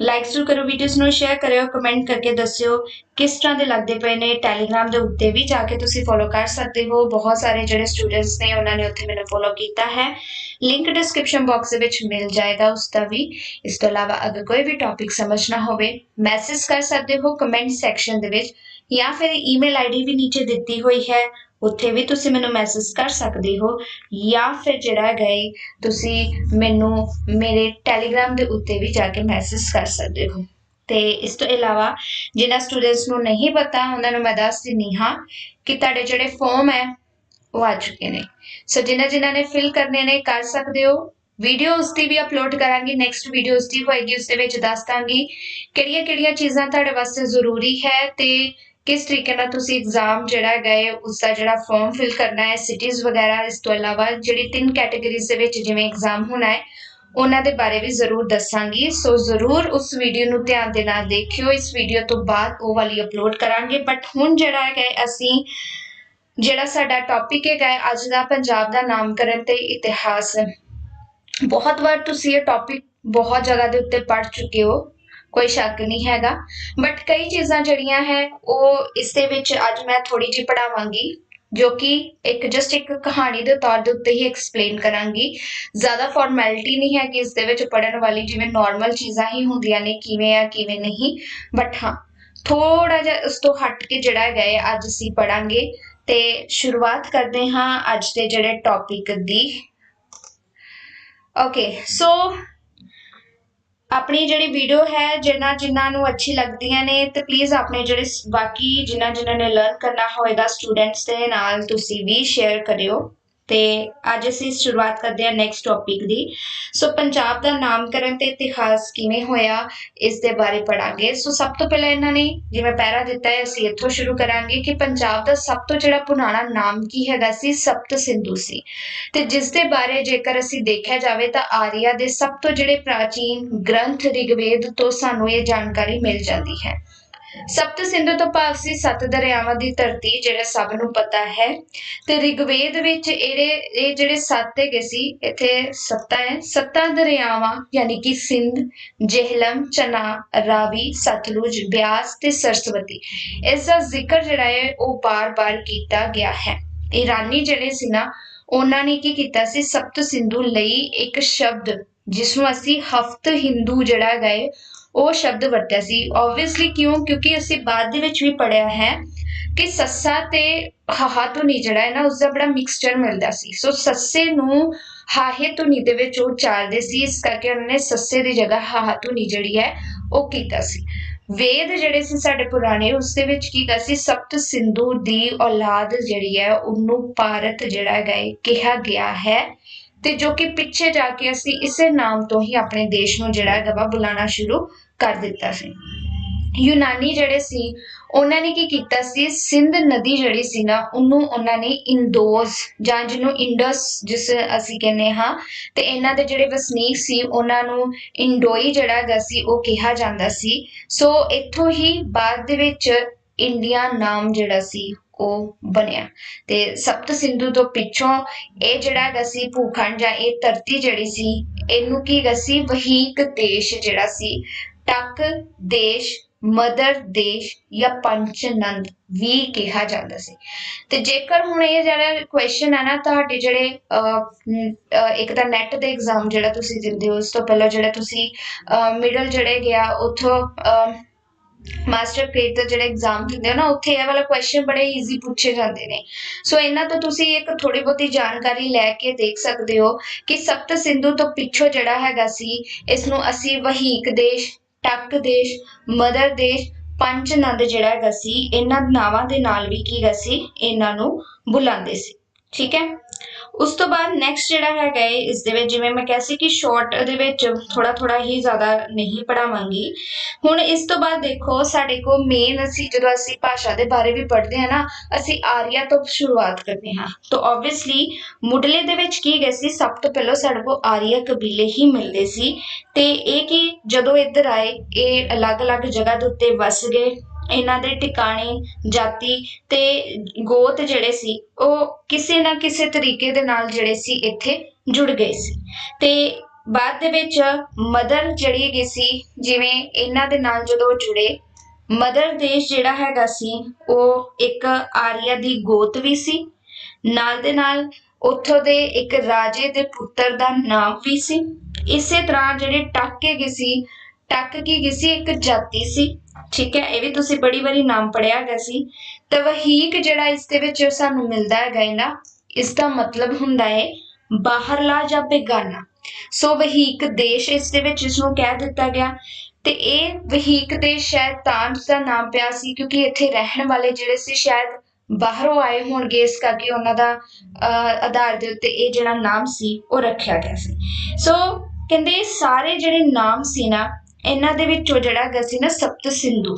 Like ਜ਼ਰੂਰ ਕਰੋ videos ਨੂੰ ਸ਼ੇਅਰ ਕਰਿਓ ਕਮੈਂਟ ਕਰਕੇ ਦੱਸਿਓ ਕਿਸ ਤਰ੍ਹਾਂ ਦੇ ਲੱਗਦੇ ਪਏ ਨੇ ਟੈਲੀਗ੍ਰਾਮ ਦੇ ਉੱਤੇ ਵੀ, ਜਾ ਕੇ ਤੁਸੀਂ ਫੋਲੋ ਕਰ ਸਕਦੇ ਹੋ। ਬਹੁਤ ਸਾਰੇ ਜਿਹੜੇ ਸਟੂਡੈਂਟਸ ਨੇ, ਉਹਨਾਂ ਨੇ ਉੱਥੇ ਮੈਨੂੰ ਫੋਲੋ ਕੀਤਾ ਹੈ। ਲਿੰਕ ਡਿਸਕ੍ਰਿਪਸ਼ਨ ਬਾਕਸ ਦੇ ਵਿੱਚ ਮਿਲ ਜਾਏਗਾ ਉਸ ਦਾ ਵੀ। ਇਸ ਤੋਂ ਇਲਾਵਾ ਅਗਰ ਕੋਈ ਵੀ ਟੌਪਿਕ ਸਮਝਣਾ ਹੋਵੇ ਮੈਸੇਜ ਕਰ ਸਕਦੇ ਹੋ ਕਮੈਂਟ ਸੈਕਸ਼ਨ ਦੇ ਵਿੱਚ, ਜਾਂ ਫਿਰ ਈਮੇਲ ਆਈਡੀ ਵੀ ਨੀਚੇ ਦਿੱਤੀ ਹੋਈ ਹੈ। ਉੱਥੇ ਵੀ ਤੁਸੀਂ ਮੈਨੂੰ ਮੈਸੇਜ ਕਰ ਸਕਦੇ ਹੋ ਜਾਂ ਫਿਰ ਜਿਹੜਾ ਗਏ ਤੁਸੀਂ ਮੈਨੂੰ ਮੇਰੇ ਟੈਲੀਗ੍ਰਾਮ ਦੇ ਉੱਤੇ ਵੀ ਜਾ ਕੇ ਮੈਸੇਜ ਕਰ ਸਕਦੇ ਹੋ। ਤੇ ਇਸ ਤੋਂ ਇਲਾਵਾ ਜਿਨ੍ਹਾਂ ਸਟੂਡੈਂਟਸ ਨੂੰ ਨਹੀਂ ਪਤਾ, ਉਹਨਾਂ ਨੂੰ ਮੈਂ ਦੱਸ ਦਿੰਨੀ ਹਾਂ ਕਿ ਤੁਹਾਡੇ ਜਿਹੜੇ ਫਾਰਮ ਹੈ, ਉਹ ਆ ਚੁੱਕੇ ਨੇ। ਸੋ ਜਿਨ੍ਹਾਂ ਜਿਨ੍ਹਾਂ ਨੇ ਫਿਲ ਕਰਨੇ ਨੇ, ਕਰ ਸਕਦੇ ਹੋ। ਵੀਡੀਓ ਉਸ ਦੀ ਵੀ ਅਪਲੋਡ ਕਰਾਂਗੀ ਨੈਕਸਟ ਵੀਡੀਓ ਉਸ ਦੀ ਹੋਏਗੀ, ਉਸ ਦੇ ਵਿੱਚ ਦੱਸ ਦਾਂਗੀ ਕਿਹੜੀਆਂ ਕਿਹੜੀਆਂ ਚੀਜ਼ਾਂ ਤੁਹਾਡੇ ਵਾਸਤੇ ਜ਼ਰੂਰੀ ਹੈ ਤੇ ਕਿਸ ਤਰੀਕੇ ਨਾਲ ਤੁਸੀਂ ਐਗਜ਼ਾਮ ਜਿਹੜਾ ਗਏ ਉਸ ਦਾ ਜਿਹੜਾ ਫਾਰਮ ਫਿਲ ਕਰਨਾ ਹੈ ਸਿਟੀਜ਼ ਵਗੈਰਾ ਇਸ ਤੋਂ ਇਲਾਵਾ ਜਿਹੜੀ ਤਿੰਨ ਕੈਟਾਗਰੀਜ਼ ਦੇ ਵਿੱਚ ਜਿਵੇਂ ਐਗਜ਼ਾਮ ਹੋਣਾ ਹੈ, ਉਹਨਾਂ ਦੇ ਬਾਰੇ ਵੀ ਜ਼ਰੂਰ ਦੱਸਾਂਗੀ। ਸੋ ਜ਼ਰੂਰ ਉਸ ਵੀਡੀਓ ਨੂੰ ਧਿਆਨ ਦੇ ਨਾਲ ਦੇਖਿਓ। ਇਸ ਵੀਡੀਓ ਤੋਂ ਬਾਅਦ ਉਹ ਵਾਲੀ ਅਪਲੋਡ ਕਰਾਂਗੇ। ਬਟ ਹੁਣ ਜਿਹੜਾ ਹੈ, ਅਸੀਂ ਜਿਹੜਾ ਸਾਡਾ ਟੌਪਿਕ ਹੈਗਾ ਅੱਜ ਦਾ ਪੰਜਾਬ ਦਾ ਨਾਮਕਰਨ ਤੇ ਇਤਿਹਾਸ। ਬਹੁਤ ਵਾਰ ਤੁਸੀਂ ਇਹ ਟੌਪਿਕ ਬਹੁਤ ਜਗ੍ਹਾ ਦੇ ਉੱਤੇ ਪੜ ਚੁੱਕੇ ਹੋ। ਕੋਈ ਸ਼ੱਕ ਨਹੀਂ ਹੈਗਾ। ਬਟ ਕਈ ਚੀਜ਼ਾਂ ਜਿਹੜੀਆਂ ਹੈ, ਉਹ ਇਸ ਦੇ ਵਿੱਚ ਅੱਜ ਮੈਂ ਥੋੜੀ ਜਿਹੀ ਪੜਾਵਾਂਗੀ ਜੋ ਕਿ ਇੱਕ ਜਸਟ ਇੱਕ ਕਹਾਣੀ ਦੇ ਤੌਰ ਦੇ ਉੱਤੇ ਹੀ ਐਕਸਪਲੇਨ ਕਰਾਂਗੀ। ਜ਼ਿਆਦਾ ਫਾਰਮੈਲਿਟੀ ਨਹੀਂ ਹੈ ਕਿ ਇਸ ਦੇ ਵਿੱਚ ਪੜਨ ਵਾਲੀ, ਜਿਵੇਂ ਨਾਰਮਲ ਚੀਜ਼ਾਂ ਹੀ ਹੁੰਦੀਆਂ ਨੇ, ਕਿਵੇਂ ਆ, ਕਿਵੇਂ ਨਹੀਂ। ਬਟ ਹਾਂ ਥੋੜਾ ਜਿਹਾ ਉਸ ਤੋਂ ਹਟ ਕੇ ਜਿਹੜਾ ਗਏ ਅੱਜ ਅਸੀਂ ਪੜਾਂਗੇ ਤੇ ਸ਼ੁਰੂਆਤ ਕਰਦੇ ਹਾਂ ਅੱਜ ਦੇ ਜਿਹੜੇ ਟੌਪਿਕ ਦੀ। ਓਕੇ ਸੋ ਆਪਣੀ ਜਿਹੜੀ ਵੀਡੀਓ ਹੈ ਜਿਹਨਾਂ ਜਿਨ੍ਹਾਂ ਨੂੰ ਅੱਛੀ ਲੱਗਦੀਆਂ ਨੇ, ਤੇ ਪਲੀਜ਼ ਆਪਣੇ ਜਿਹੜੇ ਬਾਕੀ ਜਿਨ੍ਹਾਂ ਜਿਨ੍ਹਾਂ ਨੇ ਲਰਨ ਕਰਨਾ ਹੋਏਗਾ ਸਟੂਡੈਂਟਸ ਦੇ ਨਾਲ ਤੁਸੀਂ ਵੀ ਸ਼ੇਅਰ ਕਰਿਓ। ਤੇ ਅੱਜ ਅਸੀਂ ਸ਼ੁਰੂਆਤ ਕਰਦੇ ਹਾਂ ਨੈਕਸਟ ਟੌਪਿਕ ਦੀ। ਸੋ ਪੰਜਾਬ ਦਾ ਨਾਮਕਰਨ ਤੇ ਇਤਿਹਾਸ ਕਿਵੇਂ ਹੋਇਆ, ਇਸ ਦੇ ਬਾਰੇ ਪੜਾਂਗੇ ਸੋ ਸਭ ਤੋਂ ਪਹਿਲਾਂ ਇਹਨਾਂ ਨੇ ਜਿਵੇਂ ਪਹਿਰਾ ਦਿੱਤਾ ਹੈ, ਅਸੀਂ ਇੱਥੋਂ ਸ਼ੁਰੂ ਕਰਾਂਗੇ ਕਿ ਪੰਜਾਬ ਦਾ ਸਭ ਤੋਂ ਜਿਹੜਾ ਪੁਰਾਣਾ ਨਾਮ ਕੀ ਹੈਗਾ ਸੀ? ਸਪਤ ਸਿੰਧੂ ਸੀ। ਤੇ ਜਿਸ ਦੇ ਬਾਰੇ ਜੇਕਰ ਅਸੀਂ ਦੇਖਿਆ ਜਾਵੇ ਤਾਂ ਆਰੀਆ ਦੇ ਸਭ ਤੋਂ ਜਿਹੜੇ ਪ੍ਰਾਚੀਨ ਗ੍ਰੰਥ ਰਿਗਵੇਦ ਤੋਂ ਸਾਨੂੰ ਇਹ ਜਾਣਕਾਰੀ ਮਿਲ ਜਾਂਦੀ ਹੈ। ਸਪਤ ਸਿੰਧੂ ਤੋਂ ਭਾਵ ਸੀ ਸੱਤ ਦਰਿਆਵਾਂ ਦੀ ਧਰਤੀ, ਜਿਹੜਾ ਸਭ ਨੂੰ ਪਤਾ ਹੈ। ਤੇ ਰਿਗਵੇਦ ਵਿੱਚ ਇਹਦੇ, ਇਹ ਜਿਹੜੇ ਸੱਤ ਹੈਗੇ ਸੀ, ਇੱਥੇ ਸੱਤਾ ਹੈ। ਸੱਤਾਂ ਦਰਿਆਵਾਂ, ਯਾਨੀ ਕਿ ਸਿੰਧ, ਜਹਿਲਮ, ਚਨਾ, ਰਾਵੀ, ਸਤਲੁਜ, ਬਿਆਸ ਤੇ ਸਰਸਵਤੀ। ਇਸ ਦਾ ਜ਼ਿਕਰ ਜਿਹੜਾ ਹੈ, ਉਹ ਬਾਰ-ਬਾਰ ਕੀਤਾ ਗਿਆ ਹੈ। ਈਰਾਨੀ ਜਿਹੜੇ ਸੀ ਨਾ, ਉਹਨਾਂ ਨੇ ਕੀ ਕੀਤਾ ਸੀ? ਸਪਤ ਸਿੰਧੂ ਲਈ ਇੱਕ ਸ਼ਬਦ ਜਿਸ ਨੂੰ ਅਸੀਂ ਹਫਤ ਹਿੰਦੂ ਜਿਹੜਾ ਗਏ ਉਹ ਸ਼ਬਦ ਵਰਤਿਆ ਸੀ। ਆਬਵੀਅਸਲੀ ਕਿਉਂ? ਕਿਉਂਕਿ ਅਸੀਂ ਬਾਅਦ ਦੇ ਵਿੱਚ ਵੀ ਪੜਿਆ ਹੈ ਕਿ ਸੱਸਾ ਤੇ ਹਾਹਾ ਧੁਨੀ ਜਿਹੜਾ ਹੈ ਨਾ ਉਸ ਦਾ ਬੜਾ ਮਿਕਸਚਰ ਮਿਲਦਾ ਸੀ। ਸੋ ਸੱਸੇ ਨੂੰ ਹਾਹੇ ਧੁਨੀ ਦੇ ਵਿੱਚ ਉਹ ਚਾਲਦੇ ਸੀ। ਇਸ ਕਰਕੇ ਉਹਨਾਂ ਨੇ ਸੱਸੇ ਦੀ ਜਗ੍ਹਾ ਹਾਹਾ ਧੁਨੀ ਜਿਹੜੀ ਹੈ, ਉਹ ਕੀਤਾ ਸੀ। ਵੇਦ ਜਿਹੜੇ ਸੀ ਸਾਡੇ ਪੁਰਾਣੇ, ਉਸ ਦੇ ਵਿੱਚ ਕੀ ਸੀ? ਸਪਤ ਸਿੰਧੂ ਦੀ ਔਲਾਦ ਜਿਹੜੀ ਹੈ, ਉਹਨੂੰ ਭਾਰਤ ਜਿਹੜਾ ਹੈ ਕਿਹਾ ਗਿਆ ਹੈ। ਤੇ ਜੋ ਕਿ ਪਿੱਛੇ ਜਾ ਕੇ ਅਸੀਂ ਇਸੇ ਨਾਮ ਤੋਂ ਹੀ ਆਪਣੇ ਦੇਸ਼ ਨੂੰ ਜਿਹੜਾ ਹੈਗਾ ਬੁਲਾਣਾ ਸ਼ੁਰੂ ਕਰ ਦਿੱਤਾ ਸੀ। ਯੂਨਾਨੀ ਜਿਹੜੇ ਸੀ, ਉਹਨਾਂ ਨੇ ਕੀ ਕੀਤਾ ਸੀ? ਸਿੰਧ ਨਦੀ ਜਿਹੜੀ ਸੀ ਨਾ, ਉਹਨੂੰ ਉਹਨਾਂ ਨੇ ਇੰਦੋਸ ਜਾਂ ਜਿਹਨੂੰ ਇੰਡਸ ਜਿਸ ਅਸੀਂ ਕਹਿੰਦੇ ਹਾਂ, ਤੇ ਇਹਨਾਂ ਦੇ ਜਿਹੜੇ ਵਸਨੀਕ ਸੀ, ਉਹਨਾਂ ਨੂੰ ਇੰਡੋਈ ਜਿਹੜਾ ਹੈਗਾ ਸੀ, ਉਹ ਕਿਹਾ ਜਾਂਦਾ ਸੀ। ਸੋ ਇੱਥੋਂ ਹੀ ਬਾਅਦ ਦੇ ਵਿੱਚ ਇੰਡੀਆ ਨਾਮ ਜਿਹੜਾ ਸੀ, ਉਹ ਬਣਿਆ। ਤੇ ਸਪਤ ਸਿੰਧੂ ਤੋਂ ਪਿੱਛੋਂ ਇਹ ਜਿਹੜਾ ਹੈਗਾ ਸੀ, ਭੂਖੰਡ ਜਾਂ ਇਹ ਧਰਤੀ ਜਿਹੜੀ ਸੀ, ਇਹਨੂੰ ਕੀ ਹੈਗਾ ਸੀ, ਵਹੀਕ ਦੇਸ਼ ਜਿਹੜਾ ਸੀ ਟੱਕ ਦੇਸ਼, ਮਦਰ ਦੇਸ਼ ਜਾਂ ਪੰਚਨੰਦ ਵੀ ਕਿਹਾ ਜਾਂਦਾ ਸੀ। ਤੇ ਜੇਕਰ ਹੁਣ ਇਹ ਜਿਹੜਾ ਕੁਐਸਚਨ ਹੈ ਨਾ, ਤੁਹਾਡੇ ਜਿਹੜੇ ਇੱਕ ਤਾਂ ਨੈਟ ਦੇ ਐਗਜ਼ਾਮ ਜਿਹੜਾ ਤੁਸੀਂ ਦਿੰਦੇ ਹੋ, ਉਸ ਤੋਂ ਪਹਿਲਾਂ ਜਿਹੜਾ ਤੁਸੀਂ ਮਿਡਲ ਜਿਹੜੇ ਗਿਆ, ਉਥੋਂ ਮਾਸਟਰ ਗ੍ਰੇਡ ਦਾ ਜਿਹੜਾ ਐਗਜ਼ਾਮ ਦਿੰਦੇ ਹੋ ਨਾ, ਉੱਥੇ ਇਹ ਵਾਲਾ ਕੁਐਸਚਨ ਬੜੇ ਈਜ਼ੀ ਪੁੱਛੇ ਜਾਂਦੇ ਨੇ। ਸੋ ਇਹਨਾਂ ਤੋਂ ਤੁਸੀਂ ਇੱਕ ਥੋੜੀ ਬਹੁਤੀ ਜਾਣਕਾਰੀ ਲੈ ਕੇ ਦੇਖ ਸਕਦੇ ਹੋ ਕਿ ਸਪਤ ਸਿੰਧੂ ਤੋਂ ਪਿੱਛੋਂ ਜਿਹੜਾ ਹੈਗਾ ਸੀ, ਇਸ ਨੂੰ ਅਸੀਂ ਵਹੀਕ ਦੇਸ਼ ਟੱਕ ਦੇਸ਼, ਮਦਰ ਦੇਸ਼, ਪੰਚਨੰਦ ਜਿਹੜਾ ਹੈਗਾ ਸੀ, ਇਹਨਾਂ ਨਾਵਾਂ ਦੇ ਨਾਲ ਵੀ ਕੀ ਹੈਗਾ ਸੀ, ਇਹਨਾਂ ਨੂੰ ਬੁਲਾਉਂਦੇ ਸੀ। ਠੀਕ ਹੈ? ਉਸ ਤੋਂ ਬਾਅਦ ਨੈਕਸਟ ਜਿਹੜਾ ਹੈਗਾ ਹੈ ਇਸ ਦੇ ਵਿੱਚ ਜਿਵੇਂ ਮੈਂ ਕਿਹਾ ਸੀ ਕਿ ਸ਼ਾਰਟ ਦੇ ਵਿੱਚ ਥੋੜਾ ਥੋੜਾ ਹੀ ਜ਼ਿਆਦਾ ਨਹੀਂ ਪੜਾਵਾਂਗੀ ਹੁਣ ਇਸ ਤੋਂ ਬਾਅਦ ਦੇਖੋ, ਸਾਡੇ ਕੋਲ ਮੇਨ ਅਸੀਂ ਜਦੋਂ ਅਸੀਂ ਭਾਸ਼ਾ ਦੇ ਬਾਰੇ ਵੀ ਪੜ੍ਹਦੇ ਹਾਂ ਨਾ, ਅਸੀਂ ਆਰੀਆ ਤੋਂ ਸ਼ੁਰੂਆਤ ਕਰਦੇ ਹਾਂ। ਤਾਂ ਆਬਵੀਅਸਲੀ ਮੁੱਢਲੇ ਦੇ ਵਿੱਚ ਕੀ ਗਏ ਸੀ, ਸਭ ਤੋਂ ਪਹਿਲਾਂ ਸਾਡੇ ਕੋਲ ਆਰੀਆ ਕਬੀਲੇ ਹੀ ਮਿਲਦੇ ਸੀ। ਤੇ ਇਹ ਕਿ ਜਦੋਂ ਇੱਧਰ ਆਏ, ਇਹ ਅਲੱਗ-ਅਲੱਗ ਜਗ੍ਹਾ ਦੇ ਉੱਤੇ ਵਸ ਗਏ। ਇਹਨਾਂ ਦੇ ਟਿਕਾਣੇ, ਜਾਤੀ ਤੇ ਗੋਤ ਜਿਹੜੇ ਸੀ, ਉਹ ਕਿਸੇ ਨਾ ਕਿਸੇ ਤਰੀਕੇ ਦੇ ਨਾਲ ਜਿਹੜੇ ਸੀ, ਇੱਥੇ ਜੁੜ ਗਏ ਸੀ। ਤੇ ਬਾਅਦ ਦੇ ਵਿੱਚ ਮਦਰ ਜਿਹੜੀ ਹੈਗੀ ਸੀ, ਜਿਵੇਂ ਇਹਨਾਂ ਦੇ ਨਾਲ ਜਦੋਂ ਜੁੜੇ, ਮਦਰ ਦੇਸ਼ ਜਿਹੜਾ ਹੈਗਾ ਸੀ, ਉਹ ਇੱਕ ਆਰੀਆ ਦੀ ਗੋਤ ਵੀ ਸੀ। ਨਾਲ ਦੇ ਨਾਲ ਉੱਥੋਂ ਦੇ ਇੱਕ ਰਾਜੇ ਦੇ ਪੁੱਤਰ ਦਾ ਨਾਮ ਵੀ ਸੀ। ਇਸੇ ਤਰ੍ਹਾਂ ਜਿਹੜੇ ਟੱਕ ਹੈਗੇ ਸੀ, ਟੱਕ ਕੀ ਹੈਗੀ ਸੀ, ਇੱਕ ਜਾਤੀ ਸੀ। ਠੀਕ ਹੈ ਇਹ ਵੀ ਤੁਸੀਂ ਬੜੀ ਵਾਰੀ ਨਾਮ ਪੜਿਆ ਹੈਗਾ ਸੀ। ਤੇ ਵਹੀਕ ਜਿਹੜਾ ਇਸ ਦੇ ਵਿੱਚ ਸਾਨੂੰ ਮਿਲਦਾ ਹੈਗਾ ਹੈ ਨਾ ਇਸ ਦਾ ਮਤਲਬ ਹੁੰਦਾ ਹੈ ਬਾਹਰਲਾ ਜਾਂ ਬੇਗਾਨਾ। ਸੋ ਵਹੀਕ ਦੇਸ਼ ਇਸ ਦੇ ਵਿੱਚ ਇਸ ਨੂੰ ਕਹਿ ਦਿੱਤਾ ਗਿਆ। ਤੇ ਇਹ ਵਹੀਕ ਦੇਸ਼ ਸ਼ਾਇਦ ਦਾ ਨਾਮ ਪਿਆ ਸੀ ਕਿਉਂਕਿ ਇੱਥੇ ਰਹਿਣ ਵਾਲੇ ਜਿਹੜੇ ਸੀ ਸ਼ਾਇਦ ਬਾਹਰੋਂ ਆਏ ਹੋਣਗੇ ਇਸ ਕਰਕੇ ਉਹਨਾਂ ਦਾ ਅਹ, ਆਧਾਰ ਦੇ ਉੱਤੇ ਇਹ ਜਿਹੜਾ ਨਾਮ ਸੀ ਉਹ ਰੱਖਿਆ ਗਿਆ ਸੀ। ਸੋ ਕਹਿੰਦੇ ਇਹ ਸਾਰੇ ਜਿਹੜੇ ਨਾਮ ਸੀ ਨਾ ਇਹਨਾਂ ਦੇ ਵਿੱਚੋਂ ਜਿਹੜਾ ਹੈਗਾ ਸੀ ਨਾ ਸਪਤ ਸਿੰਧੂ,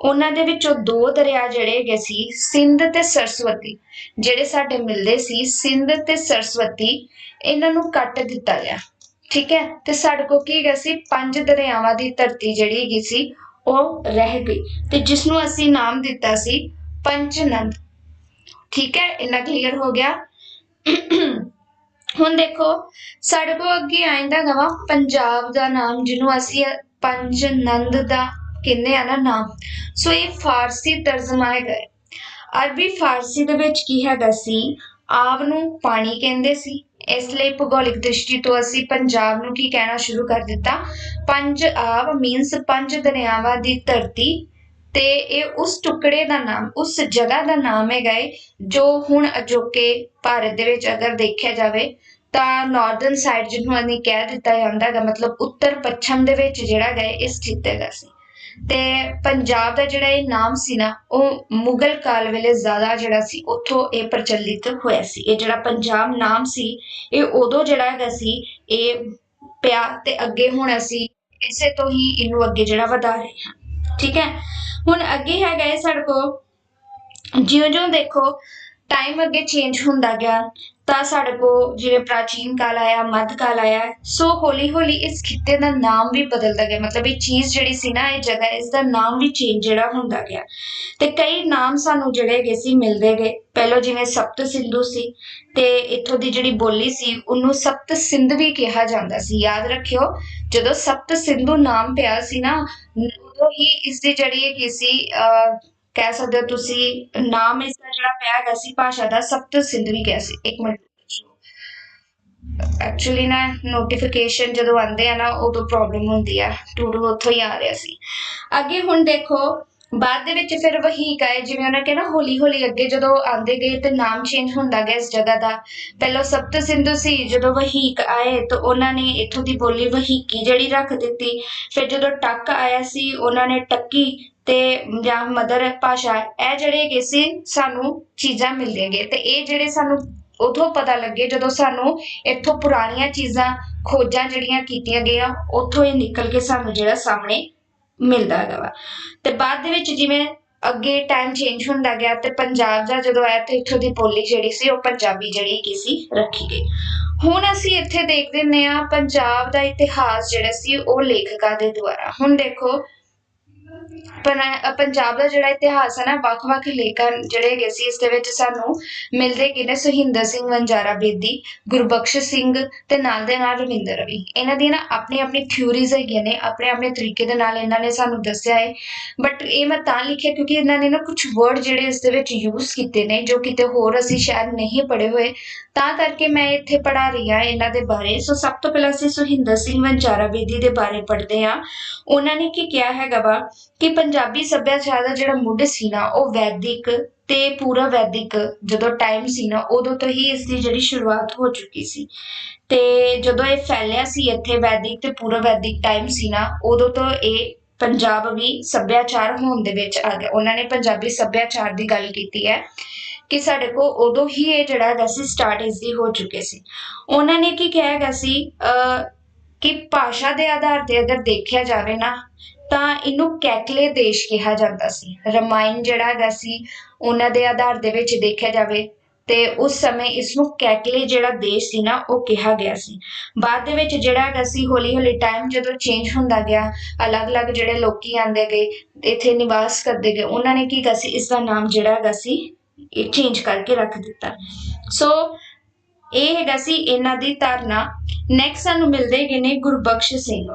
ਉਹਨਾਂ ਦੇ ਵਿੱਚੋਂ ਦੋ ਦਰਿਆ ਜਿਹੜੇ ਹੈਗੇ ਸੀ, ਸਿੰਧ ਤੇ ਸਰਸਵਤੀ, ਜਿਹੜੇ ਸਾਡੇ ਮਿਲਦੇ ਸੀ, ਸਿੰਧ ਤੇ ਸਰਸਵਤੀ, ਇਹਨਾਂ ਨੂੰ ਕੱਟ ਦਿੱਤਾ ਗਿਆ, ਠੀਕ ਹੈ? ਤੇ ਸਾਡੇ ਕੋਲ ਕੀ ਹੈਗਾ ਸੀ, ਪੰਜ ਦਰਿਆਵਾਂ ਦੀ ਧਰਤੀ ਜਿਹੜੀ ਹੈਗੀ ਸੀ, ਉਹ ਰਹਿ ਗਈ ਤੇ ਜਿਸ ਨੂੰ ਅਸੀਂ ਨਾਮ ਦਿੱਤਾ ਸੀ ਪੰਚਨੰਦ, ਠੀਕ ਹੈ? ਇੰਨਾ ਕਲੀਅਰ ਹੋ ਗਿਆ? ਹੁਣ ਦੇਖੋ, ਸਾਡੇ ਕੋਲ ਅੱਗੇ ਆਇੰਦਾ ਨਵਾਂ ਪੰਜਾਬ ਦਾ ਨਾਮ ਜਿਹਨੂੰ ਅਸੀਂ ਪੰਜਨੰਦ ਦਾ ਕਹਿੰਦੇ ਆ ਨਾ ਨਾਮ? ਸੋ ਇਹ ਫਾਰਸੀ ਤਰਜਮਾ ਹੈਗਾ ਅਰਬੀ ਫਾਰਸੀ ਦੇ ਵਿੱਚ ਕੀ ਹੈਗਾ ਸੀ? ਆਬ ਨੂੰ ਪਾਣੀ ਕਹਿੰਦੇ ਸੀ। ਇਸ ਲਈ ਭੂਗੋਲਿਕ ਦ੍ਰਿਸ਼ਟੀ ਤੋਂ ਅਸੀਂ ਪੰਜਾਬ ਨੂੰ ਕੀ ਕਹਿਣਾ ਸ਼ੁਰੂ ਕਰ ਦਿੱਤਾ? ਪੰਜ ਆਬ ਮੀਨਸ ਪੰਜ ਦਰਿਆਵਾਂ ਦੀ ਧਰਤੀ ਤੇ ਇਹ ਉਸ ਟੁਕੜੇ ਦਾ ਨਾਮ, ਉਸ ਜਗ੍ਹਾ ਦਾ ਨਾਮ ਹੈਗਾ ਏ, ਜੋ ਹੁਣ ਅਜੋਕੇ ਭਾਰਤ ਦੇ ਵਿੱਚ ਅਗਰ ਦੇਖਿਆ ਜਾਵੇ ਤਾਂ ਨਾਰਥਰਨ ਸਾਈਡ ਜਿਹਨੂੰ ਅਸੀਂ ਕਹਿ ਦਿੱਤਾ ਜਾਂਦਾ ਹੈਗਾ, ਮਤਲਬ ਉੱਤਰ ਪੱਛਮ ਦੇ ਵਿੱਚ ਜਿਹੜਾ ਹੈਗਾ ਇਹ ਸਥਿਤ ਹੈਗਾ ਸੀ। ਤੇ ਪੰਜਾਬ ਦਾ ਜਿਹੜਾ ਇਹ ਨਾਮ ਸੀ ਨਾ, ਉਹ ਮੁਗਲ ਕਾਲ ਵੇਲੇ ਜ਼ਿਆਦਾ ਜਿਹੜਾ ਸੀ, ਉੱਥੋਂ ਇਹ ਪ੍ਰਚਲਿਤ ਹੋਇਆ ਸੀ। ਇਹ ਜਿਹੜਾ ਪੰਜਾਬ ਨਾਮ ਸੀ, ਇਹ ਉਦੋਂ ਜਿਹੜਾ ਹੈਗਾ ਸੀ, ਇਹ ਪਿਆ ਤੇ ਅੱਗੇ ਹੁਣ ਅਸੀਂ ਇਸੇ ਤੋਂ ਹੀ ਇਹਨੂੰ ਅੱਗੇ ਜਿਹੜਾ ਵਧਾ ਰਹੇ ਹਾਂ। ਠੀਕ ਹੈ? ਹੁਣ ਅੱਗੇ ਹੈਗਾ ਇਹ ਸਾਡੇ ਕੋਲ, ਜਿਉਂ-ਜਿਉਂ ਦੇਖੋ ਟਾਈਮ ਅੱਗੇ ਚੇਂਜ ਹੁੰਦਾ ਗਿਆ ਤਾਂ ਸਾਡੇ ਕੋਲ ਜਿਵੇਂ ਪ੍ਰਾਚੀਨ ਕਾਲ ਆਇਆ ਮੱਧ ਕਾਲ ਆਇਆ ਸੋ ਹੌਲੀ ਹੌਲੀ ਇਸ ਖਿੱਤੇ ਦਾ ਨਾਮ ਵੀ ਬਦਲਦਾ ਗਿਆ। ਮਤਲਬ ਇਹ ਚੀਜ਼ ਜਿਹੜੀ ਸੀ ਨਾ ਇਹ ਜਗ੍ਹਾ ਇਸ ਦਾ ਨਾਮ ਵੀ ਚੇਂਜ ਜਿਹੜਾ ਹੁੰਦਾ ਗਿਆ। ਤੇ ਕਈ ਨਾਮ ਸਾਨੂੰ ਜਿਹੜੇ ਹੈਗੇ ਸੀ ਮਿਲਦੇ ਗਏ। ਪਹਿਲਾਂ ਜਿਵੇਂ ਸਪਤ ਸਿੰਧੂ ਸੀ ਤੇ ਇੱਥੋਂ ਦੀ ਜਿਹੜੀ ਬੋਲੀ ਸੀ ਉਹਨੂੰ ਸਪਤ ਸਿੰਧ ਵੀ ਕਿਹਾ ਜਾਂਦਾ ਸੀ। ਯਾਦ ਰੱਖਿਓ ਜਦੋਂ ਸਪਤ ਸਿੰਧੂ ਨਾਮ ਪਿਆ ਸੀ ਨਾ ਉਦੋਂ ਹੀ ਇਸ ਦੀ ਜਿਹੜੀ ਹੈਗੀ ਸੀ ਅਹ, ਕਹਿ ਸਕਦੇ ਹੋ ਤੁਸੀਂ, ਨਾਮ ਇਸ ਦਾ ਜਿਹੜਾ ਪਿਆ ਹੈਗਾ ਸੀ, ਭਾਸ਼ਾ ਦਾ ਸਪਤ ਸਿੰਧ ਵੀ ਸੀ। ਇੱਕ ਮਿੰਟ। ਐਕਚੁਅਲੀ ਨਾ ਨੋਟੀਫਿਕੇਸ਼ਨ ਜਦੋਂ ਆਉਂਦੇ ਆ ਨਾ, ਉਦੋਂ ਪ੍ਰੋਬਲਮ ਹੁੰਦੀ ਆ। ਟੂ ਉੱਥੋਂ ਹੀ ਆ ਰਿਹਾ ਸੀ। ਅੱਗੇ ਹੁਣ ਦੇਖੋ, ਬਾਅਦ ਦੇ ਵਿੱਚ ਫਿਰ ਵਹੀਕ ਆਏ ਜਿਵੇਂ ਉਹਨਾਂ ਕਿਹਾ ਹੌਲੀ ਹੌਲੀ ਅੱਗੇ ਜਦੋਂ ਆਉਂਦੇ ਗਏ ਤੇ ਨਾਮ ਚੇਂਜ ਹੁੰਦਾ ਗਿਆ ਇਸ ਜਗ੍ਹਾ ਦਾ। ਪਹਿਲਾਂ ਸਪਤ ਸਿੰਧੂ ਸੀ, ਜਦੋਂ ਵਹੀਕ ਆਏ ਤਾਂ ਉਹਨਾਂ ਨੇ ਇੱਥੋਂ ਦੀ ਬੋਲੀ ਵਹੀਕੀ ਜਿਹੜੀ ਰੱਖ ਦਿੱਤੀ। ਫਿਰ ਜਦੋਂ ਟੱਕ ਆਇਆ ਸੀ, ਉਹਨਾਂ ਨੇ ਟੱਕੀ ਤੇ ਜਾਂ ਮਦਰ ਭਾਸ਼ਾ, ਇਹ ਜਿਹੜੇ ਹੈਗੇ ਸੀ, ਸਾਨੂੰ ਚੀਜ਼ਾਂ ਮਿਲਦੀਆਂ ਗਏ ਤੇ ਇਹ ਜਿਹੜੇ ਸਾਨੂੰ ਉਥੋਂ ਪਤਾ ਲੱਗੇ, ਜਦੋਂ ਸਾਨੂੰ ਇੱਥੋਂ ਪੁਰਾਣੀਆਂ ਚੀਜ਼ਾਂ, ਖੋਜਾਂ ਜਿਹੜੀਆਂ ਕੀਤੀਆਂ ਗਈਆਂ, ਉੱਥੋਂ ਇਹ ਨਿਕਲ ਕੇ ਸਾਨੂੰ ਜਿਹੜਾ ਸਾਹਮਣੇ ਮਿਲਦਾ ਹੈਗਾ ਵਾ। ਤੇ ਬਾਅਦ ਦੇ ਵਿੱਚ ਜਿਵੇਂ ਅੱਗੇ ਟਾਈਮ ਚੇਂਜ ਹੁੰਦਾ ਗਿਆ ਤੇ ਪੰਜਾਬ ਦਾ ਜਦੋਂ ਆਇਆ ਤੇ ਇੱਥੋਂ ਦੀ ਬੋਲੀ ਜਿਹੜੀ ਸੀ, ਉਹ ਪੰਜਾਬੀ ਜਿਹੜੀ ਕੀ ਸੀ, ਰੱਖੀ ਗਈ। ਹੁਣ ਅਸੀਂ ਇੱਥੇ ਦੇਖਦੇ ਹੁੰਦੇ ਆ ਪੰਜਾਬ ਦਾ ਇਤਿਹਾਸ ਜਿਹੜਾ ਸੀ, ਉਹ ਲੇਖਕਾਂ ਦੇ ਦੁਆਰਾ। ਹੁਣ ਦੇਖੋ ਪੰਜਾਬ ਦਾ ਜਿਹੜਾ ਇਤਿਹਾਸ ਹੈ ਨਾ, ਵੱਖ-ਵੱਖ ਲੇਖਕ ਜਿਹੜੇ ਹੈਗੇ ਸੀ, ਇਸ ਦੇ ਵਿੱਚ ਸਾਨੂੰ ਮਿਲਦੇ ਕਿ ਨੇ ਸੁਹਿੰਦਰ ਸਿੰਘ ਵੰਜਾਰਾ ਬੇਦੀ, ਗੁਰਬਖਸ਼ ਸਿੰਘ ਤੇ ਨਾਲ ਦੇ ਨਾਲ ਰਵਿੰਦਰ ਰਵੀ ਇਹਨਾਂ ਦੀਆਂ ਨਾ ਆਪਣੀ ਆਪਣੀ ਥਿਊਰੀਜ਼ ਹੈਗੀਆਂ ਨੇ ਆਪਣੇ ਆਪਣੇ ਤਰੀਕੇ ਦੇ ਨਾਲ ਇਹਨਾਂ ਨੇ ਸਾਨੂੰ ਦੱਸਿਆ ਹੈ। ਬਟ ਇਹ ਮੈਂ ਤਾਂ ਲਿਖਿਆ ਕਿਉਂਕਿ ਇਹਨਾਂ ਨੇ ਨਾ ਕੁਝ ਵਰਡ ਜਿਹੜੇ ਇਸ ਦੇ ਵਿੱਚ ਯੂਜ਼ ਕੀਤੇ ਨੇ, ਜੋ ਕਿਤੇ ਹੋਰ ਅਸੀਂ ਸ਼ਾਇਦ ਨਹੀਂ ਪੜ੍ਹੇ ਹੋਏ ਤਾਂ ਕਰਕੇ ਮੈਂ ਇੱਥੇ ਪੜ੍ਹਾ ਰਹੀ ਹਾਂ ਇਹਨਾਂ ਦੇ ਬਾਰੇ। ਸੋ ਸਭ ਤੋਂ ਪਹਿਲਾਂ ਅਸੀਂ ਸੁਹਿੰਦਰ ਸਿੰਘ ਵੰਜਾਰਾ ਬੇਦੀ ਦੇ ਬਾਰੇ ਪੜ੍ਹਦੇ ਹਾਂ। ਉਹਨਾਂ ਨੇ ਕੀ ਕਿਹਾ ਹੈਗਾ ਵਾ ਕਿ ਪੰਜਾਬੀ ਸੱਭਿਆਚਾਰ ਦਾ ਜਿਹੜਾ ਮੁੱਢ ਸੀ ਨਾ, ਉਹ ਵੈਦਿਕ ਤੇ ਪੂਰਾ ਵੈਦਿਕ ਜਦੋਂ ਟਾਈਮ ਸੀ ਨਾ, ਉਦੋਂ ਤੋਂ ਹੀ ਇਸ ਦੀ ਜਿਹੜੀ ਸ਼ੁਰੂਆਤ ਹੋ ਚੁੱਕੀ ਸੀ। ਤੇ ਜਦੋਂ ਇਹ ਫੈਲਿਆ ਸੀ ਇੱਥੇ ਵੈਦਿਕ ਤੇ ਪੂਰਾ ਵੈਦਿਕ ਟਾਈਮ ਸੀ ਨਾ, ਉਦੋਂ ਤੋਂ ਇਹ ਪੰਜਾਬ ਵੀ ਸੱਭਿਆਚਾਰ ਹੋਣ ਦੇ ਵਿੱਚ ਆ ਗਿਆ। ਉਹਨਾਂ ਨੇ ਪੰਜਾਬੀ ਸੱਭਿਆਚਾਰ ਦੀ ਗੱਲ ਕੀਤੀ ਹੈ। ਕਿ ਸਾਡੇ ਕੋਲ ਉਦੋਂ ਹੀ ਇਹ ਜਿਹੜਾ ਹੈਗਾ ਸੀ ਸਟਾਰਟ ਇਜ਼ੀ ਹੋ ਚੁੱਕੇ ਸੀ। ਉਹਨਾਂ ਨੇ ਕੀ ਕਿਹਾ ਹੈਗਾ ਸੀ ਅਹ, ਕਿ ਭਾਸ਼ਾ ਦੇ ਆਧਾਰ ਤੇ ਅਗਰ ਦੇਖਿਆ ਜਾਵੇ ਨਾ ਤਾਂ ਇਹਨੂੰ ਕੈਕਲੇ ਦੇਸ਼ ਕਿਹਾ ਜਾਂਦਾ ਸੀ। ਰਮਾਇਣ ਜਿਹੜਾ ਹੈਗਾ ਸੀ ਉਹਨਾਂ ਦੇ ਆਧਾਰ ਦੇ ਵਿੱਚ ਦੇਖਿਆ ਜਾਵੇ ਤੇ ਉਸ ਸਮੇਂ ਇਸ ਨੂੰ ਕੈਕਲੇ ਜਿਹੜਾ ਦੇਸ਼ ਸੀ ਨਾ ਉਹ ਕਿਹਾ ਗਿਆ ਸੀ। ਬਾਅਦ ਦੇ ਵਿੱਚ ਜਿਹੜਾ ਹੈਗਾ ਸੀ ਹੌਲੀ ਹੌਲੀ ਟਾਈਮ ਜਦੋਂ ਚੇਂਜ ਹੁੰਦਾ ਗਿਆ ਅਲੱਗ-ਅਲੱਗ ਜਿਹੜੇ ਲੋਕੀ ਆਂਦੇ ਗਏ ਇੱਥੇ ਨਿਵਾਸ ਕਰਦੇ ਗਏ ਉਹਨਾਂ ਨੇ ਕੀ ਕੀਤਾ ਸੀ ਇਸ ਦਾ ਨਾਮ ਜਿਹੜਾ ਹੈਗਾ ਸੀ ਇਹ ਚੇਂਜ ਕਰਕੇ ਰੱਖ ਦਿੱਤਾ। ਸੋ ਇਹ ਹੈਗਾ ਸੀ ਇਹਨਾਂ ਦੀ ਧਾਰਨਾ। ਨੈਕਸਟ ਸਾਨੂੰ ਮਿਲਦੇ ਹੈਗੇ ਨੇ ਗੁਰਬਖਸ਼ ਸਿੰਘ।